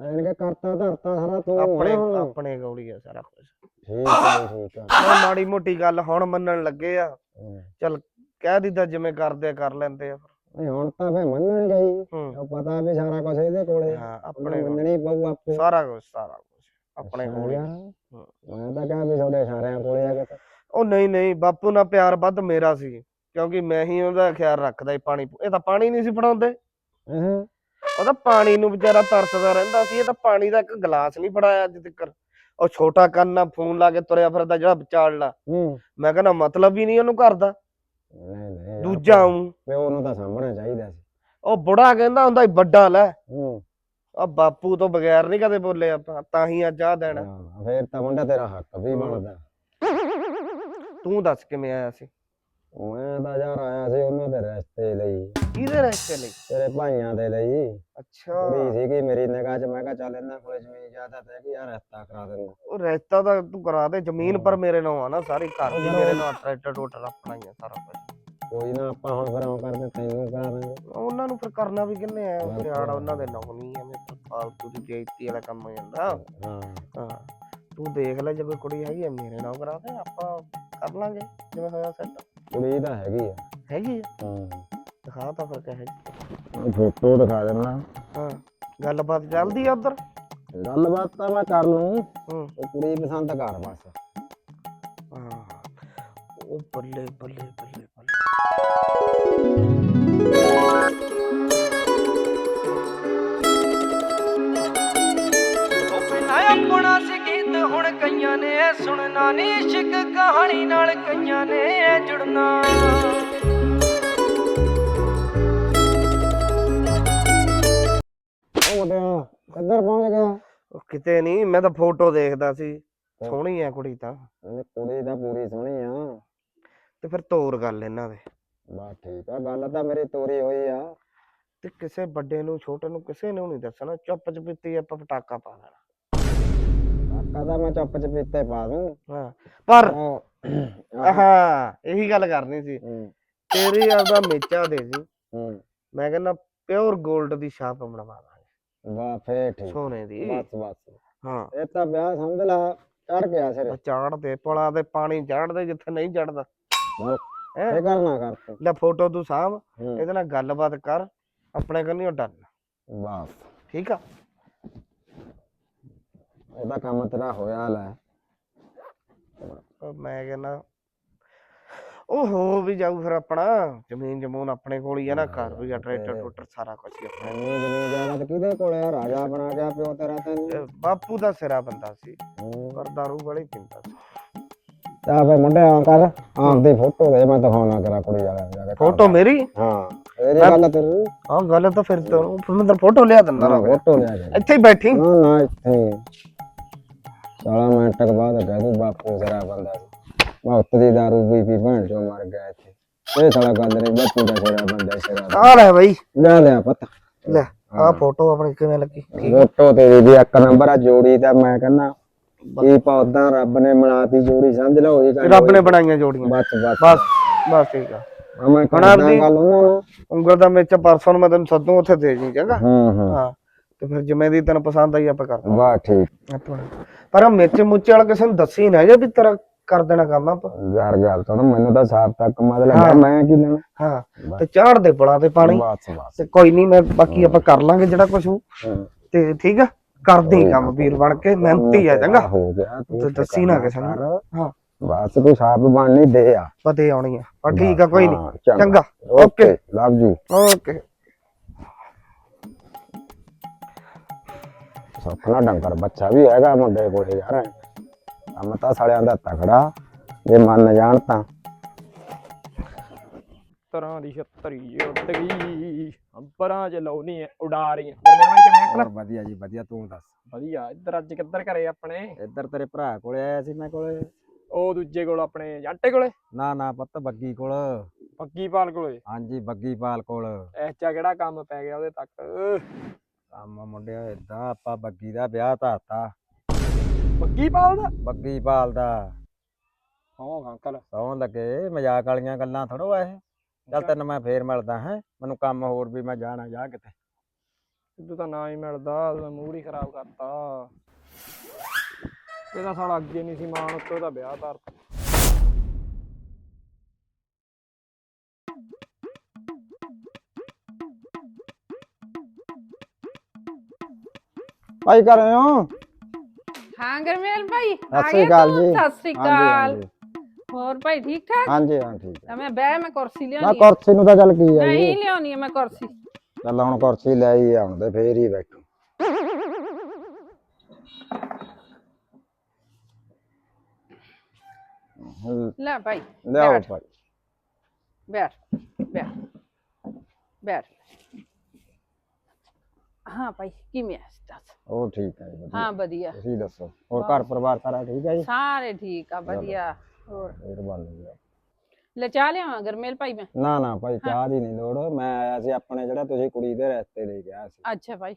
ਐਨ ਕੇ ਕਰਤਾ ਧਰਤਾ ਸਾਰਾ ਤੂੰ ਆਪਣੇ ਹੈਂ? ਆਪਣੇ ਗੌਲੀ ਆ ਸਾਰਾ ਕੁਝ ਠੀਕ ਜੀ, ਠੀਕ ਆ ਮਾੜੀ ਮੋਟੀ ਗੱਲ ਹੁਣ ਮੰਨਣ ਲੱਗੇ ਆ। ਹੂੰ। ਚੱਲ ਕਹਿ ਦਿੱਤਾ ਜਿਵੇਂ ਕਰਦੇ ਆ ਕਰ ਲੈਂਦੇ ਆ ਨਹੀਂ ਹੁਣ ਤਾਂ ਫੇ ਮੰਨਣ ਗਈ ਹੂੰ। ਉਹ ਪਤਾ ਵੀ ਸਾਰਾ ਕੁਝ ਇਹਦੇ ਕੋਲੇ। ਆ। ਹਾਂ ਉਹਨੂੰ ਆਪਣੇ ਕੋਲ। ਮੰਨਣੀ ਪਊ ਆਪੇ। ਸਾਰਾ ਕੁਝ ਸਾਰਾ ਕੁਝ ਆਪਣੇ ਕੋਲ ਹੀ। ਯਾਰ। ਮੈਂ ਤਾਂ ਕਿਹਾ ਵੀ ਤੁਹਾਡੇ ਸਾਰਿਆਂ ਕੋਲੇ ਆ ਕਿਤੇ ਉਹ ਨਹੀਂ ਨਹੀਂ ਬਾਪੂ ਨਾਲ ਪਿਆਰ ਵੱਧ ਮੇਰਾ ਸੀ ਕਿਉਂਕਿ ਮੈਂ ਹੀ ਉਹਦਾ ਖਿਆਲ ਰੱਖਦਾ ਸੀ ਪਾਣੀ ਇਹ ਤਾਂ ਪਾਣੀ ਨਹੀਂ ਸੀ ਫੜਾਉਂਦੇ। ਹੂੰ। ਉਹ ਤਾਂ ਪਾਣੀ ਨੂੰ ਵਿਚਾਰਾ ਤਰਸਦਾ ਰਹਿੰਦਾ ਸੀ ਇਹ ਤਾਂ ਪਾਣੀ ਦਾ ਇੱਕ ਗਲਾਸ ਨਹੀਂ ਫੜਾਇਆ ਅੱਜ ਤੱਕ ਉਹ ਛੋਟਾ ਕੰਨਾ ਫੋਨ ਲਾ ਕੇ ਤੁਰਿਆ ਫਿਰਦਾ ਜਿਹੜਾ ਵਿਚਾਲ ਲਾ ਹੂੰ। ਮੈਂ ਕਹਿੰਦਾ ਮਤਲਬ ਹੀ ਨਹੀਂ ਉਹਨੂੰ ਘਰ ਦਾ। ਨਹੀਂ ਨਹੀਂ ਦੂਜਾ ਹੂੰ ਪਿਓ ਨੂੰ ਤਾਂ ਸਾਂਭਣਾ ਚਾਹੀਦਾ ਸੀ। ਉਹ ਬੁੜਾ ਕਹਿੰਦਾ ਹੁੰਦਾ ਸੀ ਵੱਡਾ ਲੈ। ਹੂੰ। ਆ ਬਾਪੂ ਤੋਂ ਬਗੈਰ ਨਹੀਂ ਕਦੇ ਬੋਲੇ ਆਪਾਂ ਤਾਂ ਹੀ ਅੱਜ ਆ। ਦੇਣਾ ਹਾਂ, ਫੇਰ ਤਾਂ ਮੁੰਡਾ ਤੇਰਾ ਹੱਕ ਵੀ ਬਣਦਾ। ਤੂੰ ਦੱਸ ਕਿਵੇਂ ਆਇਆ ਸੀ? ਮੈਂ ਤਾਂ ਯਾਰ ਆਇਆ ਸੀ ਉਹਨਾਂ ਦੇ ਰਸਤੇ ਲਈ। ਕਿਹਦੇ ਰਸਤੇ ਲਈ? ਤੇਰੇ ਭਾਈਆਂ ਦੇ ਲਈ। ਅੱਛਾ। ਕੁੜੀ ਸੀਗੀ ਮੇਰੀ ਨਿਗਾਹ 'ਚ ਮੈਂ ਕਿਹਾ ਚੱਲ ਇਹਨਾਂ ਕੋਲੇ ਜ਼ਮੀਨ ਜ਼ਿਆਦਾ ਤੇ ਕਿ ਯਾਰ ਰਸਤਾ ਕਰਾ ਦਿੰਦਾ। ਉਹ ਰਸਤਾ ਤਾਂ ਤੂੰ ਕਰਾ ਦੇ ਜ਼ਮੀਨ ਪਰ ਮੇਰੇ ਨਾਲ ਆ ਨਾ ਸਾਰੀ ਘਰ ਦੀ ਮੇਰੇ ਨਾਲ ਟਰੈਕਟਰ ਟੋਟਰ ਆਪਣਾ ਹੀ ਆ ਸਾਰਾ ਕੁਝ ਕੋਈ ਨਾ ਆਪਾਂ ਹੁਣ ਫਿਰ ਉਹ ਕਰਦੇ ਤੈਨੂੰ ਕਰਾ ਦਾਂਗੇ ਉਹਨਾਂ ਨੂੰ ਫਿਰ ਕਰਨਾ ਵੀ ਕਿੰਨੇ ਆ। ਸਿਆੜ ਉਹਨਾਂ ਦੇ ਨਾਂ ਨਹੀਂ ਐਵੇਂ ਫਾਲਤੂ ਦੀ ਬੇਇੱਜ਼ਤੀ ਵਾਲਾ ਕੰਮ ਹੋ ਜਾਂਦਾ। ਹਾਂ। ਹਾਂ। ਤੂੰ ਦੇਖ ਲੈ ਜੇ ਕੋਈ ਕੁੜੀ ਹੈਗੀ ਆ ਮੇਰੇ ਨਾਲ ਕਰਾ ਦੇ ਆਪਾਂ ਕਰ ਲਾਂਗੇ ਜਿਵੇਂ ਹੋਇਆ ਸੈੱਟ। ਕੁੜੀ ਤਾਂ ਹੈਗੀ ਆ। ਹੈਗੀ ਆ? ਹਾਂ। ਦਿਖਾ ਤਾਂ ਫਿਰ ਕਹੇ ਫੋਟੋ ਦਿਖਾ ਦੇਣਾ। ਹਾਂ ਗੱਲਬਾਤ ਚੱਲਦੀ ਆ ਉਧਰ? ਗੱਲਬਾਤ ਤਾਂ ਮੈਂ ਕਰ ਲੂੰ। ਹੂੰ। ਉਹ ਕੁੜੀ ਪਸੰਦ ਕਰ ਬਸ। ਹਾਂ। ਉਹ ਬੱਲੇ ਬੱਲੇ ਬੱਲੇ ਬੱਲੇ। ਪਹਿਲਾਂ ਆਪਣਾ ਸੀ ਗੀਤ ਹੁਣ ਕਈਆਂ ਨੇ ਸੁਣਨਾ ਨੀ ਇਸ਼ਕ ਕਹਾਣੀ ਨਾਲ ਕਈਆਂ ਨੇ ਜੁੜਨਾ। ਉਹ ਮੁੰਡਿਆ ਕਿੱਧਰ ਪਹੁੰਚ ਗਿਆ? ਉਹ ਕਿਤੇ ਨਹੀਂ ਮੈਂ ਤਾਂ ਫੋਟੋ ਦੇਖਦਾ ਸੀ। ਸੋਹਣੀ ਆ ਕੁੜੀ ਤਾਂ। ਇਹ ਕੁੜੀ ਤਾਂ ਪੂਰੀ ਸੋਹਣੀ ਆ। ਤੇ ਫਿਰ ਤੋਰ ਗੱਲ ਇਹਨਾਂ ਦੇ। ਬਸ ਠੀਕ ਆ ਗੱਲ ਤਾਂ ਮੇਰੀ ਤੋਰੀ ਹੋਈ ਆ। ਤੇ ਕਿਸੇ ਵੱਡੇ ਨੂੰ ਛੋਟੇ ਨੂੰ ਕਿਸੇ ਨੂੰ ਨਹੀਂ ਦੱਸਣਾ। ਚੁੱਪ ਚਪੀਤੀ ਆਪਾਂ ਪਟਾਕਾ ਪਾ ਦੇਣਾ ਤਾਂ ਮੈਂ ਚੁੱਪ ਚਪੀਤੇ ਪਾ ਦੂੰ। ਹਾਂ ਪਰ ਉਹ ਹਾਂ ਇਹੀ ਗੱਲ ਕਰਨੀ ਸੀ। ਹੂੰ। ਤੇਰੀ ਆਪਦਾ ਮੇਚਾ ਦੇ ਸੀ ਹੂੰ। ਮੈਂ ਕਹਿੰਦਾ ਪਿਓਰ 골ਡ ਦੀ ਛਾਪ ਬਣਵਾ ਦਾਂਗੇ। ਵਾਹ ਫੇਰ ਠੀਕ। ਸੋਨੇ ਦੀ। ਬਸ ਬਸ। ਹਾਂ। ਇਹ ਤਾਂ ਵਿਆਹ ਸਮਝ ਲਾ ਚੜ ਗਿਆ ਸਿਰੇ। ਚਾੜ ਦੇ ਪੁਲਾਂ ਤੇ ਪਾਣੀ ਚੜਦੇ ਜਿੱਥੇ ਨਹੀਂ ਚੜਦਾ ਹੈਂ? ਇਹ ਕਰਨਾ ਕਰ ਤੂੰ। ਲੈ ਫੋਟੋ ਤੂੰ ਸਾਂਭ ਹੂੰ, ਇਹਦੇ ਨਾਲ ਗੱਲਬਾਤ ਕਰ ਆਪਣੇ ਕੰਨੀ ਡਨ। ਬਸ। ਠੀਕ ਆ? ਉਹਦਾ ਕੰਮ ਤੇਰਾ ਹੋਇਆ ਲੈ ਉਹ ਮੈਂ ਕਹਿੰਦਾ ਉਹ ਹੋ ਵੀ ਜਾਊ ਫਿਰ ਆਪਣਾ। ਜ਼ਮੀਨ ਜਮੂਨ ਆਪਣੇ ਕੋਲ ਹੀ ਆ ਨਾ ਘਰ ਵੀ ਆ ਟਰੈਕਟਰ ਟੁੱਟਰ ਸਾਰਾ ਕੁਝ ਹੀ ਆਪਣਾ। ਇੰਨੀ ਜ਼ਮੀਨ ਜਾਇਦਾਦ ਕਿਹਦੇ ਕੋਲੇ ਆ? ਰਾਜਾ ਬਣਾ ਗਿਆ ਪਿਓ ਤੇਰਾ ਤੈਨੂੰ ਬਾਪੂ ਦਾ ਸਿਰਾ ਬੰਦਾ ਸੀ। ਪਰ ਦਾਰੂ ਵਾਲੀ ਪੀਂਦਾ ਸੀ। ਤਾਂ ਫੇ ਮੁੰਡੇ ਆ ਕਰ ਆਪਦੀ ਫੋਟੋ ਦੇ ਮੈਂ ਦਿਖਾਉਣਾ ਕਰਾ ਕੁੜੀ ਵਾਲਾ ਜਾ ਕੇ। ਫੋਟੋ ਮੇਰੀ? ਹਾਂ ਇਹਦੀ ਗੱਲ ਤੇਰੀ। ਹਾਂ ਗੱਲ ਤਾਂ ਫਿਰ ਤੈਨੂੰ ਫਿਰ ਮੈਂ ਤੈਨੂੰ ਫੋਟੋ ਲਿਆ ਦਿੰਦਾ ਨਾ ਫੋਟੋ ਲਿਆ ਇੱਥੇ ਹੀ ਬੈਠੀ। ਨਾ ਨਾ ਇੱਥੇ। ਸਾਲਾ ਮਿੰਟ ਤੱਕ ਬਾਅਦ ਕਹਿ ਦੂੰ ਬਾਪੂ ਜ਼ਰਾ ਬੰਦਾ ਵਕਤ ਦੀ ਦਾਰੂ ਪੀ ਪੀ ਭੈਣ ਚੋ ਮਰ ਗਿਆ ਇੱਥੇ। ਇਹ ਸਾਲਾ ਗੱਲ ਨਹੀਂ ਬਾਪੂ ਦਾ ਸਿਰਾ ਬੰਦਾ ਸਿਰਾ। ਆ ਲੈ ਬਈ। ਲੈ ਲਿਆ ਪਤਾ। ਲੈ ਆ ਫੋਟੋ ਆਪਣੀ ਕਿਵੇਂ ਲੱਗੀ? ਫੋਟੋ ਤੇਰੀ ਵੀ ਇੱਕ ਨੰਬਰ ਆ ਜੋੜੀ ਤਾਂ ਮੈਂ ਕਹਿੰਦਾ ਕੀ ਪੌਦਾ ਰੱਬ ਨੇ ਬਣਾਤੀ ਜੋੜੀ ਸਮਝ ਲਾ ਉਹੀ ਗੱਲ। ਰੱਬ ਨੇ ਬਣਾਈਆਂ ਜੋੜੀਆਂ। ਬਸ ਬਸ। ਬਸ ਬਸ ਠੀਕ ਆ। ਮੈਂ ਆਪਦੀ- ਗੱਲ ਨੂੰ ਉਂਗਲ ਦਾ ਮੇਚ ਪਰਸੋਂ ਮੈਂ ਤੈਨੂੰ ਸੱਦੂ ਉੱਥੇ ਦੇ ਜੀ ਚੰਗਾ? ਹੂੰ। ਹਾਂ। ਤੇ ਫਿਰ ਜਿਵੇਂ ਦੀ ਤੈਨੂੰ ਪਸੰਦ ਆਈ ਆਪਾਂ ਕਰ ਵਾਹ ਠੀਕ। ਆਪਣਾ ਪਰ ਮਿਰਚ ਮੁੱਚ ਵਾਲਾ ਕਿਸੇ ਨੂੰ ਦੱਸੀ ਨਾ ਜੇ ਵੀ ਤੇਰਾ ਕਰ ਦੇਣਾ ਕੰਮ ਆਪਾਂ। ਯਾਰ ਗੱਲ ਤੋਂ ਮੈਨੂੰ ਤਾਂ ਸਾਫ਼ ਤੱਕ ਮਤਲਬ। ਮੈਂ ਕੀ ਲੈਣਾ? ਹਾਂ ਤੇ ਚਾੜ ਦੇ ਪੁਲਾਂ ਤੇ ਪਾਣੀ। ਤੇ ਕੋਈ ਨਹੀਂ ਮੈਂ ਬਾਕੀ ਆਪਾਂ ਕਰ ਲਾਂਗੇ ਜਿਹੜਾ ਕੁਝ ਹੂੰ। ਤੇ ਠੀਕ ਆ? ਕਰਦੇ ਕੰਮ ਵੀਰ ਬਣ ਕੇ ਮਿਹਨਤੀ ਆ ਚੰਗਾ। ਹੋ ਗਿਆ ਤੂੰ ਦੱਸੀ ਨਾ ਕਿਸੇ ਨੂੰ। ਹਾਂ। ਬਸ ਤੂੰ ਸਾਫ਼ ਬਣ ਨਹੀਂ ਦੇ ਆ। ਪਤੇ ਆਉਣੀ ਆ। ਪਰ ਠੀਕ ਆ ਕੋਈ ਨਹੀਂ ਚੰਗਾ। Okay love you. ਓਕੇ। ਸੁਪਨਾ ਡੰਗਰ ਬੱਚਾ ਵੀ ਹੈਗਾ ਮੁੰਡੇ ਕੋਲੇ ਯਾਰ। ਕੰਮ ਤਾਂ ਸਾਲਿਆਂ ਦਾ ਤਕੜਾ ਜੇ ਮੰਨ ਜਾਣ ਤਾਂ। ਤਰ੍ਹਾਂ ਦੀ ਛਤਰੀ ਉੱਡ ਗਈ। ਅੰਬਰਾਂ 'ਚ ਲਾਉਣੀ ਐ ਉਡਾ ਰਹੀ ਐ ਮੇਰੇ ਨਾਲ ਕਿਵੇਂ ਅਕਲ ਵਧੀਆ ਜੀ ਵਧੀਆ ਤੂੰ ਦੱਸ? ਵਧੀਆ ਇੱਧਰ ਅੱਜ ਕਿੱਧਰ ਘਰੇ ਆਪਣੇ? ਇੱਧਰ ਤੇਰੇ ਭਰਾ ਕੋਲੇ ਆਇਆ ਸੀ ਮੈਂ ਕੋਲੇ। ਉਹ ਦੂਜੇ ਕੋਲ ਆਪਣੇ ਜਾਂਟੇ ਕੋਲੇ? ਨਾ ਨਾ ਪੁੱਤ ਬੱਗੀ ਕੋਲ। ਪੱਕੀ ਪਾਲ ਕੋਲੇ? ਹਾਂਜੀ ਬੱਗੀਪਾਲ ਕੋਲ। ਇਹ ਚਾ ਕਿਹੜਾ ਕੰਮ ਪੈ ਗਿਆ ਉਹਦੇ ਤੱਕ? ਕੰਮ ਮੁੰਡਿਆ ਏਦਾਂ ਆਪਾਂ ਬੱਗੀ ਦਾ ਵਿਆਹ ਧਾਤਾ ਪੱਕੀ ਪਾਲ ਦਾ ਬੱਗੀਪਾਲ ਦਾ ਹਾਂ ਅੰਕਲ। ਸੌਂ ਲੱਗੇ ਮਜ਼ਾਕ ਵਾਲੀਆਂ ਗੱਲਾਂ ਥੋੜੋ ਇਹ। ਚੱਲ ਤੈਨੂੰ ਮੈਂ ਫੇਰ ਮਿਲਦਾ ਹੈ ਮੈਨੂੰ ਕੰਮ ਹੋਰ ਵੀ ਮੈਂ ਜਾਣਾ ਜਾ ਕਿਤੇ। ਸਿੱਧੂ ਤਾਂ ਨਾ ਹੀ ਮਿਲਦਾ ਮੂਡ ਹੀ ਖਰਾਬ ਕਰਤਾ। ਇਹਦਾ ਸਾਲਾ ਅੱਗੇ ਨਹੀਂ ਸੀ ਮਾਨ ਉੱਤੇ ਉਹਦਾ ਵਿਆਹ ਧਰਤਾ। ਭਾਈ ਕਰ ਰਹੇ ਹੋ ਹਾਂ ਗਰਮੇਲ ਭਾਈ ਸਤਿ ਸ੍ਰੀ ਅਕਾਲ ਜੀ। ਸਤਿ ਸ੍ਰੀ ਅਕਾਲ ਹਾਂਜੀ। ਹੋਰ ਭਾਈ ਠੀਕ ਠਾਕ? ਹਾਂਜੀ ਹਾਂ ਠੀਕ ਹੈ। ਤਾਂ ਮੈਂ ਬਹਿ ਮੈਂ ਕੁਰਸੀ ਨਾ ਲਿਆਉਣੀ ਆ। ਕੁਰਸੀ ਨੂੰ ਤਾਂ ਚੱਲ ਕੀ ਆ ਨਹੀਂ ਲਿਆਉਣੀ ਆ ਮੈਂ ਕੁਰਸੀ। ਚੱਲ ਹੁਣ ਕੁਰਸੀ ਲੈ ਹੀ ਆਉਣ ਤੇ ਫੇਰ ਹੀ ਬੈਠੂ। ਹਮ, ਲੈ ਭਾਈ ਲਿਆਓ ਬੈਠ। ਭਾਈ। ਬੈਠ ਬੈਠ ਬੈਠ। ਹਾਂ ਭਾਈ ਕਿਵੇਂ ਆ ਦੱਸ ਉਹ ਠੀਕ ਹੈ ਜੀ ਵਧੀਆ। ਹਾਂ ਵਧੀਆ। ਤੁਸੀਂ ਦੱਸੋ ਹੋਰ ਘਰ ਪਰਿਵਾਰ ਸਾਰਾ ਠੀਕ ਹੈ ਜੀ? ਸਾਰੇ ਠੀਕ ਆ ਵਧੀਆ। ਹੋਰ? ਮਿਹਰਬਾਨੀ ਜੀ। ਲੈ ਚਾਹ ਲਿਆਵਾਂ ਗਰਮੇਲ ਭਾਈ ਮੈਂ? ਨਾ ਨਾ ਭਾਈ ਚਾਹ ਦੀ ਨਹੀਂ ਲੋੜ। ਮੈਂ ਆਇਆ ਸੀ ਆਪਣੇ ਜਿਹੜਾ ਤੁਸੀਂ ਕੁੜੀ ਦੇ ਰਸਤੇ ਦੇ ਗਿਆ ਸੀ। ਅੱਛਾ ਭਾਈ।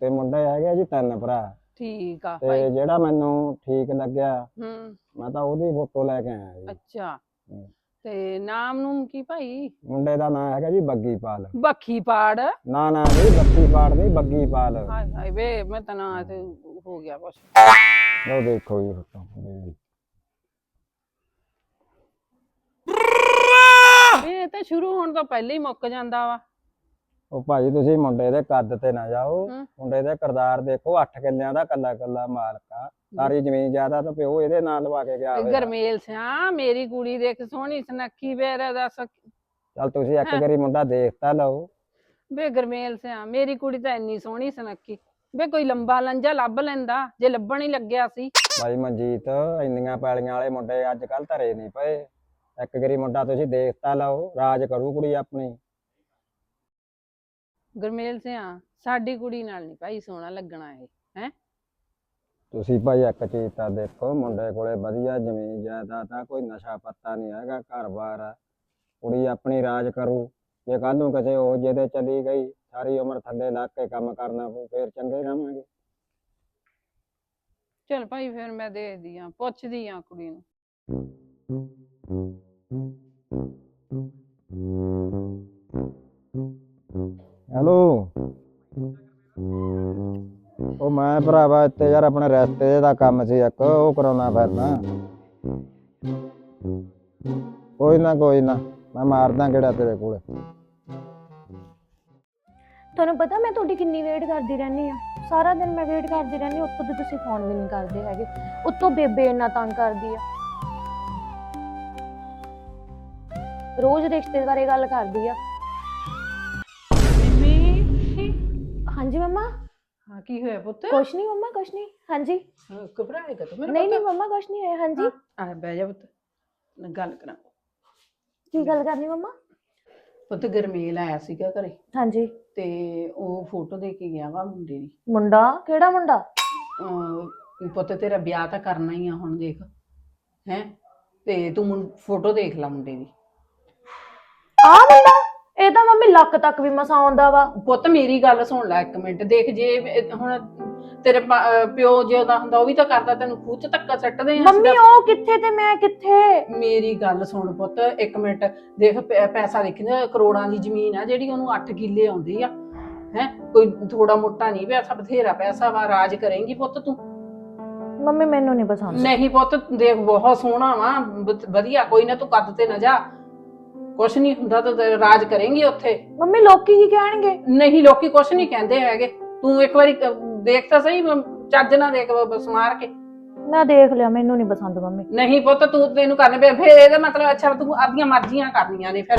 ਤੇ ਮੁੰਡਾ ਹੈਗਾ ਜੀ ਤਿੰਨ ਭਰਾ। ਠੀਕ ਆ ਤੇ ਭਾਈ। ਜਿਹੜਾ ਮੈਨੂੰ ਠੀਕ ਲੱਗਿਆ ਹੂੰ। ਮੈਂ ਤਾਂ ਉਹਦੀ ਫੋਟੋ ਲੈ ਕੇ ਆਇਆ ਜੀ। ਅੱਛਾ। ਹੂੰ। ਤੇ ਨਾਮ ਨੂੰ ਕੀ ਭਾਈ? ਮੁੰਡੇ ਦਾ ਨਾਮ ਹੈਗਾ ਜੀ ਬੱਗੀਪਾਲ। ਬੱਖੀ ਪਾੜ ਨਾ ਨਾ ਜੀ ਬੱਗੀਪਾਲ ਨਹੀਂ ਬੱਗੀਪਾਲ। ਹਾਏ ਹਾਏ ਵੇ ਮੈਂ ਤਾਂ ਨਾ ਤੇ ਹੋ ਗਿਆ ਉਹ ਦੇਖੋ ਜੀ ਫੋਟੋ ਇਹ ਤਾਂ ਸ਼ੁਰੂ ਹੋਣ ਤੋਂ ਪਹਿਲਾਂ ਹੀ ਮੁੱਕ ਜਾਂਦਾ ਵਾ। ਉਹ ਭਾਜੀ ਤੁਸੀਂ ਮੁੰਡੇ ਦੇ ਕੱਦ ਤੇ ਨਾ ਜਾਓ। ਹਮ। ਮੁੰਡੇ ਦੇ ਕਰਦਾਰ ਦੇਖੋ 8 ਕਿੱਲਿਆਂ ਦਾ ਕੱਲਾ ਕੱਲਾ ਮਾਲਕ ਆ। ਸਾਰੀ ਜ਼ਮੀਨ ਜਾਇਦਾਦ ਤਾਂ ਪਿਓ ਇਹਦੇ ਨਾਲ ਲਵਾ ਕੇ ਗਿਆ ਹੋਇਆ। ਗਰਮੇਲ ਸਿਆ ਮੇਰੀ ਕੁੜੀ ਦੇਖ ਸੋਹਣੀ ਸੁਨੱਖੀ ਵੇਰ ਦੱਸ ਚੱਲ ਤੁਸੀਂ ਇੱਕ। ਵਾਰੀ ਮੁੰਡਾ ਦੇਖ ਤਾਂ ਲਓ। ਵੇ ਗਰਮੇਲ ਸਿਆ ਮੇਰੀ ਕੁੜੀ ਤਾਂ ਇੰਨੀ ਸੋਹਣੀ ਸੁਨੱਖੀ। ਵੇ ਕੋਈ ਲੰਬਾ ਲੰਜਾ ਲੱਭ ਲੈਂਦਾ ਜੇ ਲੱਭਣ ਹੀ ਲੱਗਿਆ ਸੀ। ਭਾਈ ਮਨਜੀਤ ਇੰਨੀਆਂ ਪੈਲੀਆਂ ਵਾਲੇ ਮੁੰਡੇ ਅੱਜ ਕੱਲ ਧਰੇ ਨਹੀਂ ਪਏ। ਇੱਕ ਵਾਰੀ ਮੁੰਡਾ ਤੁਸੀਂ ਦੇਖ ਤਾਂ ਲਓ ਰਾਜ ਕਰੂ ਕੁੜੀ ਆਪਣੀ। ਗਰਮੇਲ ਸਿਆ ਸਾਡੀ ਕੁੜੀ ਨਾਲ ਨਹੀਂ ਭਾਈ ਸੋਹਣਾ ਲੱਗਣਾ ਇਹ ਹੈ? ਤੁਸੀਂ ਭਾਈ ਇੱਕ ਚੀਜ਼ ਤਾਂ ਦੇਖੋ ਮੁੰਡੇ ਕੋਲੇ ਵਧੀਆ ਜ਼ਮੀਨ ਜਾਇਦਾਦ ਆ ਕੋਈ ਨਸ਼ਾ ਪੱਤਾ ਨਹੀਂ ਹੈਗਾ ਘਰ-ਬਾਰ ਆ। ਕੁੜੀ ਆਪਣੀ ਰਾਜ ਕਰੂ ਜੇ ਕੱਲ ਨੂੰ ਕਿਸੇ ਉਹ ਜਿਹਦੇ ਚਲੀ ਗਈ ਸਾਰੀ ਉਮਰ ਥੱਲੇ ਲੱਗ ਕੇ ਕੰਮ ਕਰਨਾ ਪਊ ਫੇਰ ਚੰਗੇ ਰਹਾਂਗੇ। ਚਲ ਭਾਈ ਫਿਰ ਮੈਂ ਦੇਖਦੀ ਆ ਪੁੱਛਦੀ ਆ ਕੁੜੀ ਨੂੰ। ਹੈਲੋ ਉਹ ਮੈਂ ਭਰਾਵਾ ਇੱਥੇ ਯਾਰ ਆਪਣੇ ਰਸਤੇ ਦਾ ਕੰਮ ਸੀ ਇੱਕ, ਉਹ ਕਰਾਉਣਾ ਫਿਰਦਾ ਕੋਈ ਨਾ ਕੋਈ ਨਾ, ਮੈਂ ਮਾਰਦਾ ਕਿਹੜਾ ਤੇਰੇ ਕੋਲੇ। ਤੁਹਾਨੂੰ ਪਤਾ ਮੈਂ ਤੁਹਾਡੀ ਕਿੰਨੀ ਵੇਟ ਕਰਦੀ ਰਹਿੰਦੀ ਆ ਸਾਰਾ ਦਿਨ ਮੈਂ ਵੇਟ ਕਰਦੀ ਰਹਿੰਦੀ ਉੱਤੋਂ ਦੀ ਤੁਸੀਂ ਫੋਨ ਵੀ ਨਹੀਂ ਕਰਦੇ ਹੈਗੇ। ਉੱਤੋਂ ਬੇਬੇ ਇੰਨਾ ਤੰਗ ਕਰਦੀ ਆ। ਰੋਜ਼ ਰਿਸ਼ਤੇ ਬਾਰੇ ਗੱਲ ਕਰਦੀ ਆ। ਮੰਮਾ? ਹਾਂ ਕੀ ਹੋਇਆ ਪੁੱਤ? ਕੁਛ ਨਹੀਂ ਮੰਮਾ ਕੁਛ ਨਹੀਂ ਹਾਂਜੀ। ਘਬਰਾਏਗਾ ਤੂੰ ਮੇਰਾ ਨਹੀਂ ਨਹੀਂ ਪੁੱਤ? ਮੰਮਾ ਕੁਛ ਨਹੀਂ ਹੋਇਆ। ਹਾਂਜੀ। ਆ ਬਹਿ ਜਾ ਪੁੱਤ। ਮੈਂ ਗੱਲ ਕਰਾਂ। ਕੀ ਗੱਲ ਕਰਨੀ ਮੰਮਾ? ਪੁੱਤ ਗਰਮੇਲ ਆਇਆ ਸੀਗਾ ਘਰੇ। ਹਾਂਜੀ। ਤੇ ਉਹ ਫੋਟੋ ਦੇ ਕੇ ਗਿਆ ਵਾ ਮੁੰਡੇ ਦੀ। ਮੁੰਡਾ? ਕਿਹੜਾ ਮੁੰਡਾ? ਪੁੱਤ ਤੇਰਾ ਵਿਆਹ ਤਾਂ ਕਰਨਾ ਹੀ ਆ ਹੁਣ ਦੇਖ। ਹੈ? ਤੇ ਤੂੰ ਫੋਟੋ ਦੇਖ ਲੈ ਮੁੰਡੇ ਦੀ। ਆ ਮੁੰਡਾ ਇਹ ਤਾਂ ਮੰਮੀ ਲੱਕ ਤੱਕ ਵੀ ਮਸਾ ਆਉਂਦਾ ਵਾ। ਪੁੱਤ ਮੇਰੀ ਗੱਲ ਸੁਣ ਲੈ ਇੱਕ ਮਿੰਟ। ਦੇਖ ਜੇ ਇਹ ਹੁਣ ਤੇਰੇ ਪ- ਅਹ ਪਿਓ ਜੇ ਉਹਦਾ ਹੁੰਦਾ ਉਹ ਵੀ ਤਾਂ ਕਰਦਾ ਤੈਨੂੰ ਖੂਹ ਚ ਧੱਕਾ ਸੱਟਦੇ ਆ ਮੰਮੀ ਉਹ ਕਿੱਥੇ ਤੇ ਮੈਂ ਕਿੱਥੇ? ਮੇਰੀ ਗੱਲ ਸੁਣ ਪੁੱਤ ਇੱਕ ਮਿੰਟ। ਦੇਖ ਪੈ- ਪੈਸਾ ਦੇਖੀ ਨਾ ਕਰੋੜਾਂ ਦੀ ਜ਼ਮੀਨ ਆ ਜਿਹੜੀ ਉਹਨੂੰ 8 ਕਿੱਲੇ ਆਉਂਦੀ ਆ। ਹੈ? ਕੋਈ ਥੋੜਾ ਮੋਟਾ ਨਹੀਂ ਪੈਸਾ ਬਥੇਰਾ ਪੈਸਾ ਵਾ ਰਾਜ ਕਰੇਂਗੀ ਪੁੱਤ ਤੂੰ। ਮੰਮੀ ਮੈਨੂੰ ਨਹੀਂ ਪਸੰਦ। ਨਹੀਂ ਪੁੱਤ ਦੇਖ ਬਹੁਤ ਸੋਹਣਾ ਵਾ ਵ- ਵਧੀਆ ਕੋਈ ਨਾ ਤੂੰ ਕੱਦ ਤੇ ਨਾ ਜਾ। ਕੁਛ ਨਹੀਂ ਹੁੰਦਾ ਤਾਂ ਤੇ ਰਾਜ ਕਰੇਂਗੀ ਉੱਥੇ। ਮੰਮੀ ਲੋਕੀ ਕੀ ਕਹਿਣਗੇ? ਨਹੀਂ ਲੋਕੀ ਕੁਛ ਨਹੀਂ ਕਹਿੰਦੇ ਹੈਗੇ। ਤੂੰ ਇੱਕ ਵਾਰੀ ਦੇਖ ਤਾਂ ਸਹੀ ਮ- ਚੱਜ ਨਾ ਦੇਖ ਬ- ਬਸ ਮਾਰ ਕੇ। ਮੈਂ ਦੇਖ ਲਿਆ ਮੈਨੂੰ ਨਹੀਂ ਪਸੰਦ ਮੰਮੀ। ਨਹੀਂ ਪੁੱਤ ਤੂੰ ਤੈਨੂੰ ਕਰਨੇ ਪਏ ਫਿਰ ਇਹਦਾ ਮਤਲਬ ਅੱਛਾ ਤੂੰ ਆਪਣੀਆਂ ਮਰਜ਼ੀਆਂ ਕਰਨੀਆਂ ਨੇ ਫਿਰ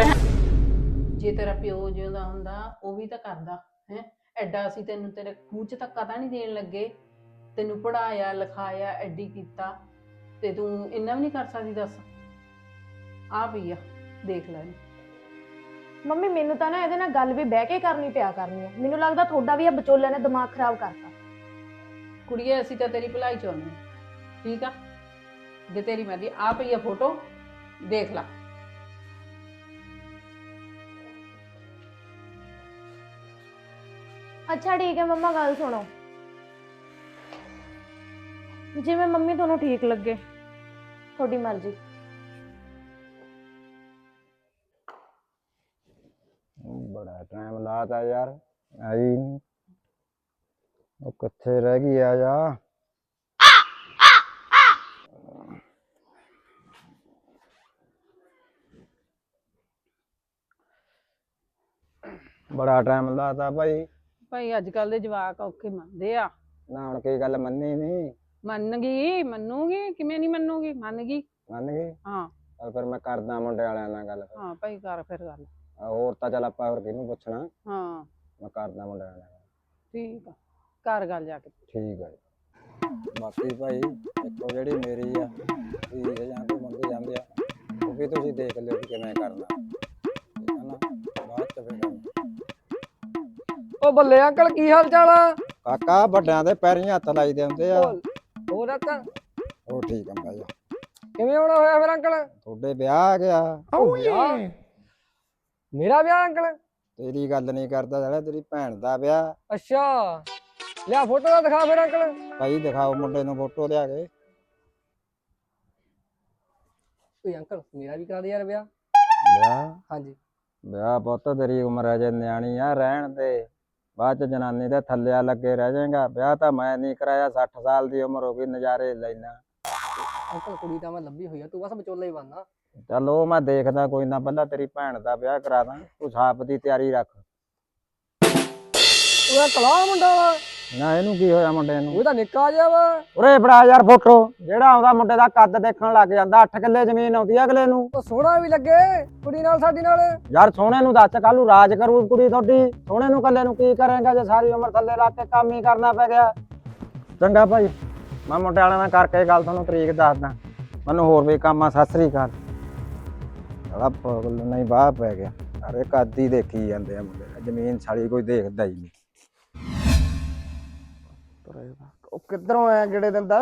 ਜੇ ਤੇਰਾ ਪਿਓ ਜਿਉਂਦਾ ਹੁੰਦਾ ਉਹ ਵੀ ਤਾਂ ਕਰਦਾ ਹੈ। ਐਡਾ ਅਸੀਂ ਤੈਨੂੰ ਤੇਰੇ ਖੂਹ ਚ ਧੱਕਾ ਤਾਂ ਨਹੀਂ ਦੇਣ ਲੱਗੇ। ਤੈਨੂੰ ਪੜਾਇਆ ਲਿਖਾਇਆ ਐਡੀ ਕੀਤਾ ਤੇ ਤੂੰ ਇੰਨਾ ਵੀ ਨਹੀਂ ਕਰ ਸਕਦੀ ਦੱਸ। ਆ ਪਈ ਆ। ਦੇਖ ਲੈ ਇਹਨੂੰ। ਮੰਮੀ ਮੈਨੂੰ ਤਾਂ ਨਾ ਇਹਦੇ ਨਾਲ ਗੱਲ ਵੀ ਬਹਿ ਕੇ ਕਰਨੀ ਪਿਆ ਕਰਨੀ ਹੈ ਮੈਨੂੰ ਲੱਗਦਾ ਤੁਹਾਡਾ ਵੀ ਇਹ ਵਿਚੋਲੇ ਨੇ ਦਿਮਾਗ ਖਰਾਬ ਕਰਤਾ। ਕੁੜੀਏ ਅਸੀਂ ਤਾਂ ਤੇਰੀ ਭਲਾਈ ਚਾਹੁੰਦੇ ਹਾਂ। ਠੀਕ ਆ? ਜੇ ਤੇਰੀ ਮਰਜ਼ੀ ਆ ਪਈ ਆ ਫੋਟੋ ਦੇਖ ਲੈ। ਅੱਛਾ ਠੀਕ ਹੈ ਮੰਮਾ ਗੱਲ ਸੁਣੋ। ਜਿਵੇਂ ਮੰਮੀ ਤੁਹਾਨੂੰ ਠੀਕ ਲੱਗੇ ਤੁਹਾਡੀ ਮਰਜ਼ੀ। ਬੜਾ ਟਾਈਮ ਲਾਤਾ ਯਾਰ ਆਈ ਨੀ ਉਹ ਕਿੱਥੇ ਰਹਿ ਗਈ ਆ ਜਾ। ਬੜਾ ਟਾਈਮ ਲਾਤਾ ਭਾਈ। ਭਾਈ ਅੱਜ ਕੱਲ ਦੇ ਜਵਾਕ ਔਖੇ ਮੰਨਦੇ ਆ। ਨਾ ਹੁਣ ਕੀ ਗੱਲ ਮੰਨੀ ਨਹੀਂ। ਮੰਨ ਗਈ ਮੰਨੂਗੀ ਕਿਵੇਂ ਨਹੀਂ ਮੰਨੂਗੀ? ਮੰਨ ਗਈ। ਮੰਨ ਗਈ? ਹਾਂ। ਚੱਲ ਫਿਰ ਮੈਂ ਕਰਦਾ ਮੁੰਡੇ ਵਾਲਿਆਂ ਨਾਲ ਗੱਲ ਫਿਰ। ਹਾਂ ਭਾਈ ਕਰ ਫਿਰ ਗੱਲ। ਆ, ਹੋਰ ਤਾਂ ਚੱਲ ਆਪਾਂ ਹੋਰ ਕਿਹਨੂੰ ਪੁੱਛਣਾ? ਹਾਂ। ਮੈਂ ਕਰਦਾ ਮੁੰਡੇ ਨਾਲ ਠੀਕ ਆ। ਕਰ ਗੱਲ ਜਾ ਕੇ। ਠੀਕ ਜੀ। ਬਾਕੀ ਭਾਈ ਇੱਕੋ ਜਿਹੜੀ ਮੇਰੀ ਆ ਵੀ ਜਾਂ ਕੋਈ ਮੰਗੀ ਜਾਂਦੇ ਆ ਉਹ ਵੀ ਤੁਸੀਂ ਦੇਖ ਲਿਓ ਵੀ ਕਿਵੇਂ ਕਰਨਾ। ਠੀਕ ਹੈ ਨਾ? ਬਾਅਦ ਚ ਫਿਰ ਉਹ ਬੱਲੇ ਅੰਕਲ ਕੀ ਹਾਲ ਚਾਲ ਆ? ਕਾਕਾ ਵੱਡਿਆਂ ਦੇ ਪੈਰੀਂ ਹੱਥ ਲਾਈਦੇ ਹੁੰਦੇ ਆ। ਹੋਰ ਅੰਕਲ? ਉਹ ਠੀਕ ਆ ਭਾਈ। ਕਿਵੇਂ ਆਉਣਾ ਹੋਇਆ ਫਿਰ ਅੰਕਲ? ਤੁਹਾਡੇ ਵਿਆਹ ਆ ਗਿਆ। ਵਿਆਹ? ਮੇਰਾ ਵਿਆਹ ਅੰਕਲ? ਤੇਰੀ ਗੱਲ ਨਹੀਂ ਕਰਦਾ ਜਿਹੜਾ ਤੇਰੀ ਭੈਣ ਦਾ ਵਿਆਹ। ਅੱਛਾ। ਲਿਆ ਫੋਟੋ ਦਾ ਦਿਖਾ ਫਿਰ ਅੰਕਲ। ਭਾਈ ਦਿਖਾਓ ਮੁੰਡੇ ਨੂੰ ਫੋਟੋ ਲਿਆ ਕੇ। ਓਏ ਅੰਕਲ ਮੇਰਾ ਵੀ ਕਰਾ ਦੇ ਯਾਰ ਵਿਆਹ। ਵਿਆਹ? ਹਾਂਜੀ। ਵਿਆਹ ਪੁੱਤ ਤੇਰੀ ਉਮਰ ਅਜੇ ਨਿਆਣੀ ਆ ਰਹਿਣ ਦੇ। ਬਾਅਦ ਚ ਜਨਾਨੀ ਦੇ ਥੱਲਿਆ ਲੱਗੇ ਰਹਿ ਜਾਏਗਾ। ਵਿਆਹ ਤਾਂ ਮੈਂ ਨਹੀਂ ਕਰਾਇਆ 60 ਸਾਲ ਦੀ ਉਮਰ ਹੋ ਗਈ ਨਜ਼ਾਰੇ ਲੈਣਾ ਅੰਕਲ ਕੁੜੀ ਤਾਂ ਮੈਂ ਲੱਭੀ ਹੋਈ ਆ ਤੂੰ ਬਸ ਵਿਚੋਲਾ ਹੀ ਬਣਨਾ। ਚੱਲ ਉਹ ਮੈਂ ਦੇਖਦਾ ਕੋਈ ਨਾ ਪਹਿਲਾਂ ਤੇਰੀ ਭੈਣ ਦਾ ਵਿਆਹ ਕਰਾ ਦਾਂ ਤੂੰ ਸਾਪ ਦੀ ਤਿਆਰੀ ਰੱਖ। ਉਹ ਕਲਾ ਮੁੰਡਾ ਵਾ ਨਾ ਇਹਨੂੰ ਕੀ ਹੋਇਆ ਮੁੰਡੇ ਨੂੰ? ਉਹ ਤਾਂ ਨਿੱਕਾ ਜਿਹਾ ਵਾ। ਉਰੇ ਫੜਾ ਯਾਰ ਫੋਟੋ ਜਿਹੜਾ ਆਉਂਦਾ ਮੁੰਡੇ ਦਾ ਕੱਦ ਦੇਖਣ ਲੱਗ ਜਾਂਦਾ 8 ਕਿੱਲੇ ਜ਼ਮੀਨ ਆਉਂਦੀ ਆ ਅਗਲੇ ਨੂੰ। ਉਹ ਸੋਹਣਾ ਵੀ ਲੱਗੇ ਕੁੜੀ ਨਾਲ ਸਾਡੀ ਨਾਲ। ਯਾਰ ਸੋਹਣੇ ਨੂੰ ਦੱਸ ਕੱਲ ਰਾਜ ਕਰੂ ਕੁੜੀ ਤੁਹਾਡੀ। ਸੋਹਣੇ ਨੂੰ ਕੱਲੇ ਨੂੰ ਕੀ ਕਰੇਗਾ ਜੇ ਸਾਰੀ ਉਮਰ ਥੱਲੇ ਲਾ ਕੇ ਕੰਮ ਹੀ ਕਰਨਾ ਪੈ ਗਿਆ? ਚੰਗਾ ਭਾਈ ਮੈਂ ਮੁੰਡੇ ਵਾਲਿਆਂ ਨਾਲ ਕਰਕੇ ਗੱਲ ਤੁਹਾਨੂੰ ਤਰੀਕ ਦੱਸਦਾ। ਮੈਨੂੰ ਹੋਰ ਵੀ ਕੰਮ ਆ ਸਤਿ ਸ੍ਰੀ ਅਕਾਲ। ਸਾਲਾ ਪਾਗਲ ਨਹੀਂ ਬਾਹ ਪੈ ਗਿਆ। ਅਰੇ ਕੱਦ ਦੇਖੀ ਜਾਂਦੇ ਆ ਮੁੰਡੇ। ਜ਼ਮੀਨ ਸਾਲੀ ਕੋਈ ਦੇਖਦਾ ਹੀ ਨਹੀਂ। ਉਹ ਕਿੱਧਰੋਂ ਆਇਆ ਕਿਹੜੇ ਦਿਨ ਦਾ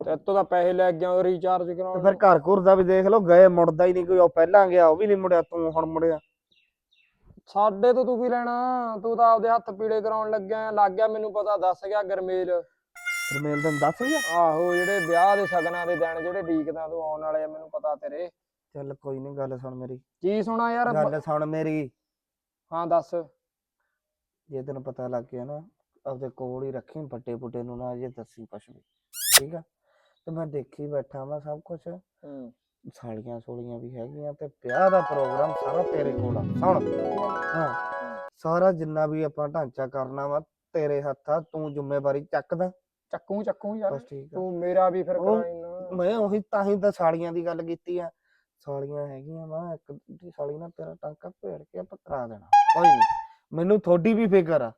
ਤੇ ਇੱਥੋਂ ਤਾਂ ਪੈਸੇ ਲੈ ਗਿਆ ਰੀਚਾਰਜ ਕਰਾਉਣ ਫਿਰ ਘਰ ਘੁਰ ਦਾ ਵੀ ਦੇਖ ਲਓ ਗਏ ਮੁੜਦਾ ਹੀ ਨਹੀਂ ਕੋਈ। ਉਹ ਪਹਿਲਾਂ ਗਿਆ ਉਹ ਵੀ ਨਹੀਂ ਮੁੜਿਆ ਤੂੰ ਹੁਣ ਮੁੜਿਆ। ਸਾਡੇ ਤੋਂ ਤੂੰ ਕੀ ਲੈਣਾ? ਤੂੰ ਤਾਂ ਆਪਦੇ ਹੱਥ ਪੀੜੇ ਕਰਾਉਣ ਲੱਗਿਆ ਲੱਗ ਗਿਆ ਮੈਨੂੰ ਪਤਾ ਦੱਸ ਗਿਆ ਗਰਮੇਲ। ਰਮੇਲ ਦਿਨ ਦੱਸ ਗਿਆ? ਆਹੋ ਜਿਹੜੇ ਵਿਆਹ ਦੇ ਸਗਨਾਂ ਦੇ ਦਿਨ ਜਿਹੜੇ ਡੀਕਦਾ ਤੂੰ ਆਉਣ ਵਾਲੇ ਆ ਮੈਨੂੰ ਪਤਾ ਤੇਰੇ। ਚੱਲ ਕੋਈ ਨਹੀਂ ਗੱਲ ਸੁਣ ਮੇਰੀ। ਕੀ ਸੁਣਾ ਯਾਰ? ਬ- ਗੱਲ ਸੁਣ ਮੇਰੀ। ਹਾਂ ਦੱਸ। ਜੇ ਤੈਨੂੰ ਪਤਾ ਲੱਗ ਗਿਆ ਨਾ ਆਪਦੇ ਕੋਲ ਹੀ ਰੱਖੀ ਵੱਡੇ ਬੁੱਢੇ ਨੂੰ ਨਾ ਜੇ ਦੱਸੀ ਕੁਛ ਵੀ। ਠੀਕ ਆ? ਤੇ ਮੈਂ ਦੇਖੀ ਬੈਠਾ ਵਾਂ ਸਭ ਕੁਝ ਹੂੰ। ਸਾਲੀਆਂ ਸੋਲੀਆਂ ਵੀ ਹੈਗੀਆਂ ਤੇ ਵਿਆਹ ਦਾ ਪ੍ਰੋਗਰਾਮ ਸਾਰਾ ਤੇਰੇ ਕੋਲ ਆ। ਸੁਣ। ਹਾਂ ਸਾਰਾ ਜਿੰਨਾ ਵੀ ਆਪਾਂ ਢਾਂਚਾ ਕਰਨਾ ਵਾ ਤੇਰੇ ਹੱਥਾਂ ਤੂੰ ਜ਼ਿੰਮੇਵਾਰੀ ਚੱਕਦਾ। ਚੱਕੂ ਚੱਕੂ ਯਾਰ। ਬਸ ਠੀਕ ਆ। ਤੂੰ ਮੇਰਾ ਵੀ ਫਿਰ ਉਹ ਕਰਾਈ ਨਾ। ਮੈਂ ਉਹੀ ਤਾਂ ਹੀ ਤਾਂ ਸਾਲੀਆਂ ਦੀ ਗੱਲ ਕੀਤੀ ਆ। ਸਾਲੀਆਂ ਹੈਗੀਆਂ ਵਾ ਇੱਕ ਦੀ ਸਾਲੀ ਨਾਲ ਤੇਰਾ ਟਾਂਕਾ ਭੇੜ ਕੇ ਆਪਾਂ ਕਰਾ ਦੇਣਾ। ਕੋਈ ਨਹੀਂ ਮੈਨੂੰ ਤੁਹਾਡੀ ਵੀ ਫਿਕਰ ਆ।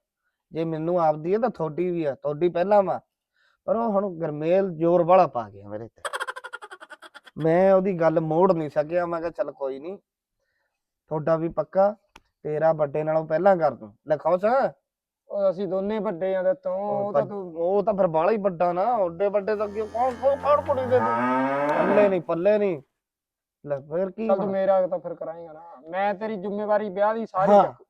ਜੇ ਮੈਨੂੰ ਆਪਦੀ ਹੈ ਤਾਂ ਤੁਹਾਡੀ ਵੀ ਆ ਤੁਹਾਡੀ ਪਹਿਲਾਂ ਵਾ। ਪਰ ਉਹ ਹੁਣ ਗਰਮੇਲ ਜ਼ੋਰ ਵਾਲਾ ਪਾ ਗਿਆ ਮੇਰੇ ਤੇ। ਮੈਂ ਉਹਦੀ ਗੱਲ ਮੋੜ ਨਹੀਂ ਸਕਿਆ ਮੈਂ ਕਿਹਾ ਚੱਲ ਕੋਈ ਨਹੀਂ ਤੁਹਾਡਾ ਵੀ ਪੱਕਾ ਤੇਰਾ ਵੱਡੇ ਨਾਲੋਂ ਪਹਿਲਾਂ ਕਰ ਦੂੰ। ਲੈ ਖੁਸ਼ ਆ? ਉਹ ਅਸੀਂ ਦੋਨੇ ਵੱਡੇ ਆ ਤੇ ਤੂੰ ਉਹ ਤਾਂ ਤੂੰ ਉਹ ਤਾਂ ਫਿਰ ਬਾਲਾ ਹੀ ਵੱਡਾ ਨਾ ਓਡੇ ਵੱਡੇ ਤਾਂ ਅੱਗੇ ਕੌਣ ਕੌਣ ਕੁੜੀ ਦੇ ਦੂ? ਪੱਲੇ ਨਹੀਂ ਪੱਲੇ ਨਹੀਂ ਲੈ ਫਿਰ ਕੀ ਚੱਲ ਤੂੰ ਹੋਣਾ? ਮੇਰਾ ਤਾਂ ਫਿਰ ਕਰਾਏਗਾ ਨਾ। ਮੈਂ ਤੇਰੀ ਜ਼ਿੰਮੇਵਾਰੀ ਵਿਆਹ ਦੀ ਸਾਰੀ ਹਾਂ। ਚੱਕ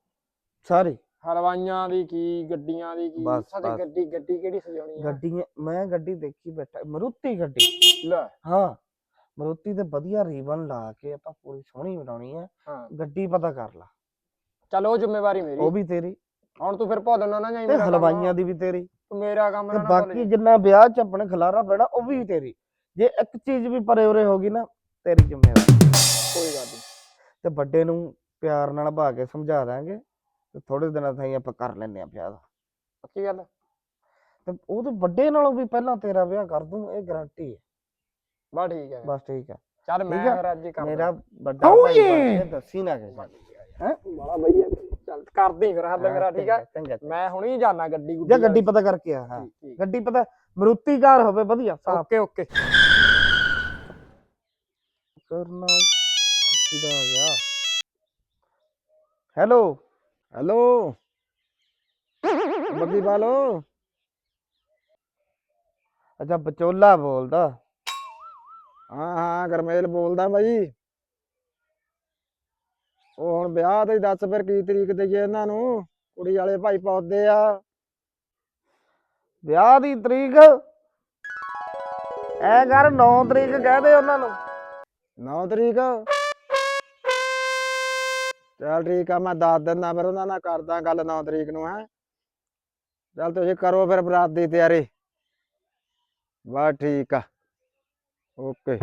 ਸਾਰੀ। ਹਲਵਾਈਆਂ ਦੀ ਕੀ ਗੱਡੀਆਂ ਦੀ ਕੀ ਬਸ, ਸਾਡੇ ਬਸ। ਗੱਡੀ ਗੱਡੀ ਕਿਹੜੀ ਸਜਾਉਣੀ ਆ? ਗੱਡੀ ਮੈਂ ਗੱਡੀ ਦੇਖੀ ਬੈਠਾ ਮਰੂਤੀ ਗੱਡੀ। ਲੈ। ਹਾਂ ਮਰੂਤੀ ਤੇ ਵਧੀਆ ਰੀਬਨ ਲਾ ਕੇ ਆਪਾਂ ਪੂਰੀ ਸੋਹਣੀ ਬਣਾਉਣੀ ਆ। ਹਾਂ। ਗੱਡੀ ਪਤਾ ਕਰ ਲਾ। ਚੱਲ ਉਹ ਜ਼ਿੰਮੇਵਾਰੀ ਮੇਰੀ। ਉਹ ਵੀ ਤੇਰੀ। ਹੁਣ ਤੂੰ ਫਿਰ ਭੁੱਲ ਨਾ ਨਾ ਜਾਈਂ ਤੇ ਮੇਰਾ ਕੰਮ। ਹਲਵਾਈਆਂ ਦੀ ਵੀ ਤੇਰੀ। ਤੂੰ ਮੇਰਾ ਕੰਮ ਤੇ ਨਾ ਨਾ ਭੁੱਲ ਬਾਕੀ ਜਾਈਂ। ਜਿੰਨਾ ਵਿਆਹ 'ਚ ਆਪਣੇ ਖਲਾਰਾ ਪੈਣਾ ਉਹ ਵੀ ਤੇਰੀ। ਜੇ ਇੱਕ ਚੀਜ਼ ਵੀ ਪਰੇ ਉਰੇ ਹੋ ਗਈ ਨਾ ਤੇਰੀ ਜ਼ਿੰਮੇਵਾਰੀ। ਕੋਈ ਗੱਲ ਨਹੀਂ ਤੇ ਵੱਡੇ ਨੂੰ ਪਿਆਰ ਨਾਲ ਭਾ ਕੇ ਸਮਝਾ ਦਾਂਗੇ ਤੇ ਥੋੜੇ ਦਿਨਾਂ ਤਾਈਂ ਆਪਾਂ ਕਰ ਲੈਂਦੇ ਆ ਵਿਆਹ ਦਾ। ਪੱਕੀ ਗੱਲ ਤੇ ਉਹ ਤੇ ਵੱਡੇ ਨਾਲੋਂ ਵੀ ਪਹਿਲਾਂ ਤੇਰਾ ਵਿਆਹ ਕਰ ਦੂੰ ਇਹ ਗਾਰੰਟੀ ਹੈ ਬਸ ਠੀਕ ਹੈ ਬਸ ਠੀਕ ਹੈ ਚੱਲ ਮੈਂ ਆ? ਫਿਰ ਅੱਜ ਹੀ ਕਰ ਮੇਰਾ ਵੱਡਾ ਭਾਈ ਬਣ ਕੇ ਦੱਸੀ ਨਾ ਕਿਸੇ ਨੂੰ। ਬੜਾ ਵਧੀਆ ਚੱਲ ਕਰਦੀ ਫਿਰ ਹੱਲ ਮੇਰਾ ਠੀਕ ਚੰਗਾ, ਚੰਗਾ ਮੈਂ ਹੁਣੀ ਜਾਣਾ ਗੱਡੀ ਜਾਂ ਗੁੱਡੀ ਪਤਾ ਕਰਕੇ ਆ ਹਾਂ। ਗੱਡੀ ਪਤਾ ਮਰੂਤੀ ਕਾਰ ਹੋਵੇ ਵਧੀਆ ਸਾਫ਼। Okay okay. ਕਰਨਾ ਕਿਦਾ ਆ ਗਿਆ ਹੈਲੋ ਹੈਲੋ ਬੱਗੀ ਬਾਲੋ? ਅੱਛਾ ਬਚੋਲਾ ਬੋਲਦਾ। ਹਾਂ ਹਾਂ ਗਰਮੇਲ ਬੋਲਦਾ ਬਾਈ। ਉਹ ਹੁਣ ਵਿਆਹ ਤੇ ਦੱਸ ਫਿਰ ਕੀ ਤਰੀਕ ਦਈਏ ਇਹਨਾਂ ਨੂੰ। ਕੁੜੀ ਵਾਲੇ ਭਾਈ ਪਹੁੰਚਦੇ ਆ। ਵਿਆਹ ਦੀ ਤਰੀਕ? ਐ ਕਰ 9 ਤਰੀਕ ਕਹਿ ਦੇ ਉਹਨਾਂ ਨੂੰ। 9 ਤਰੀਕ। ਚੱਲ ਠੀਕ ਆ, ਮੈਂ ਦੱਸ ਦਿੰਦਾ ਫਿਰ ਉਹਨਾਂ ਨਾਲ ਕਰਦਾ ਗੱਲ 9 ਤਰੀਕ ਨੂੰ, ਹੈ। ਚੱਲ ਤੁਸੀਂ ਕਰੋ ਫਿਰ ਬਰਾਤ ਦੀ ਤਿਆਰੀ। ਬਸ ਠੀਕ ਆ। ਓਕੇ।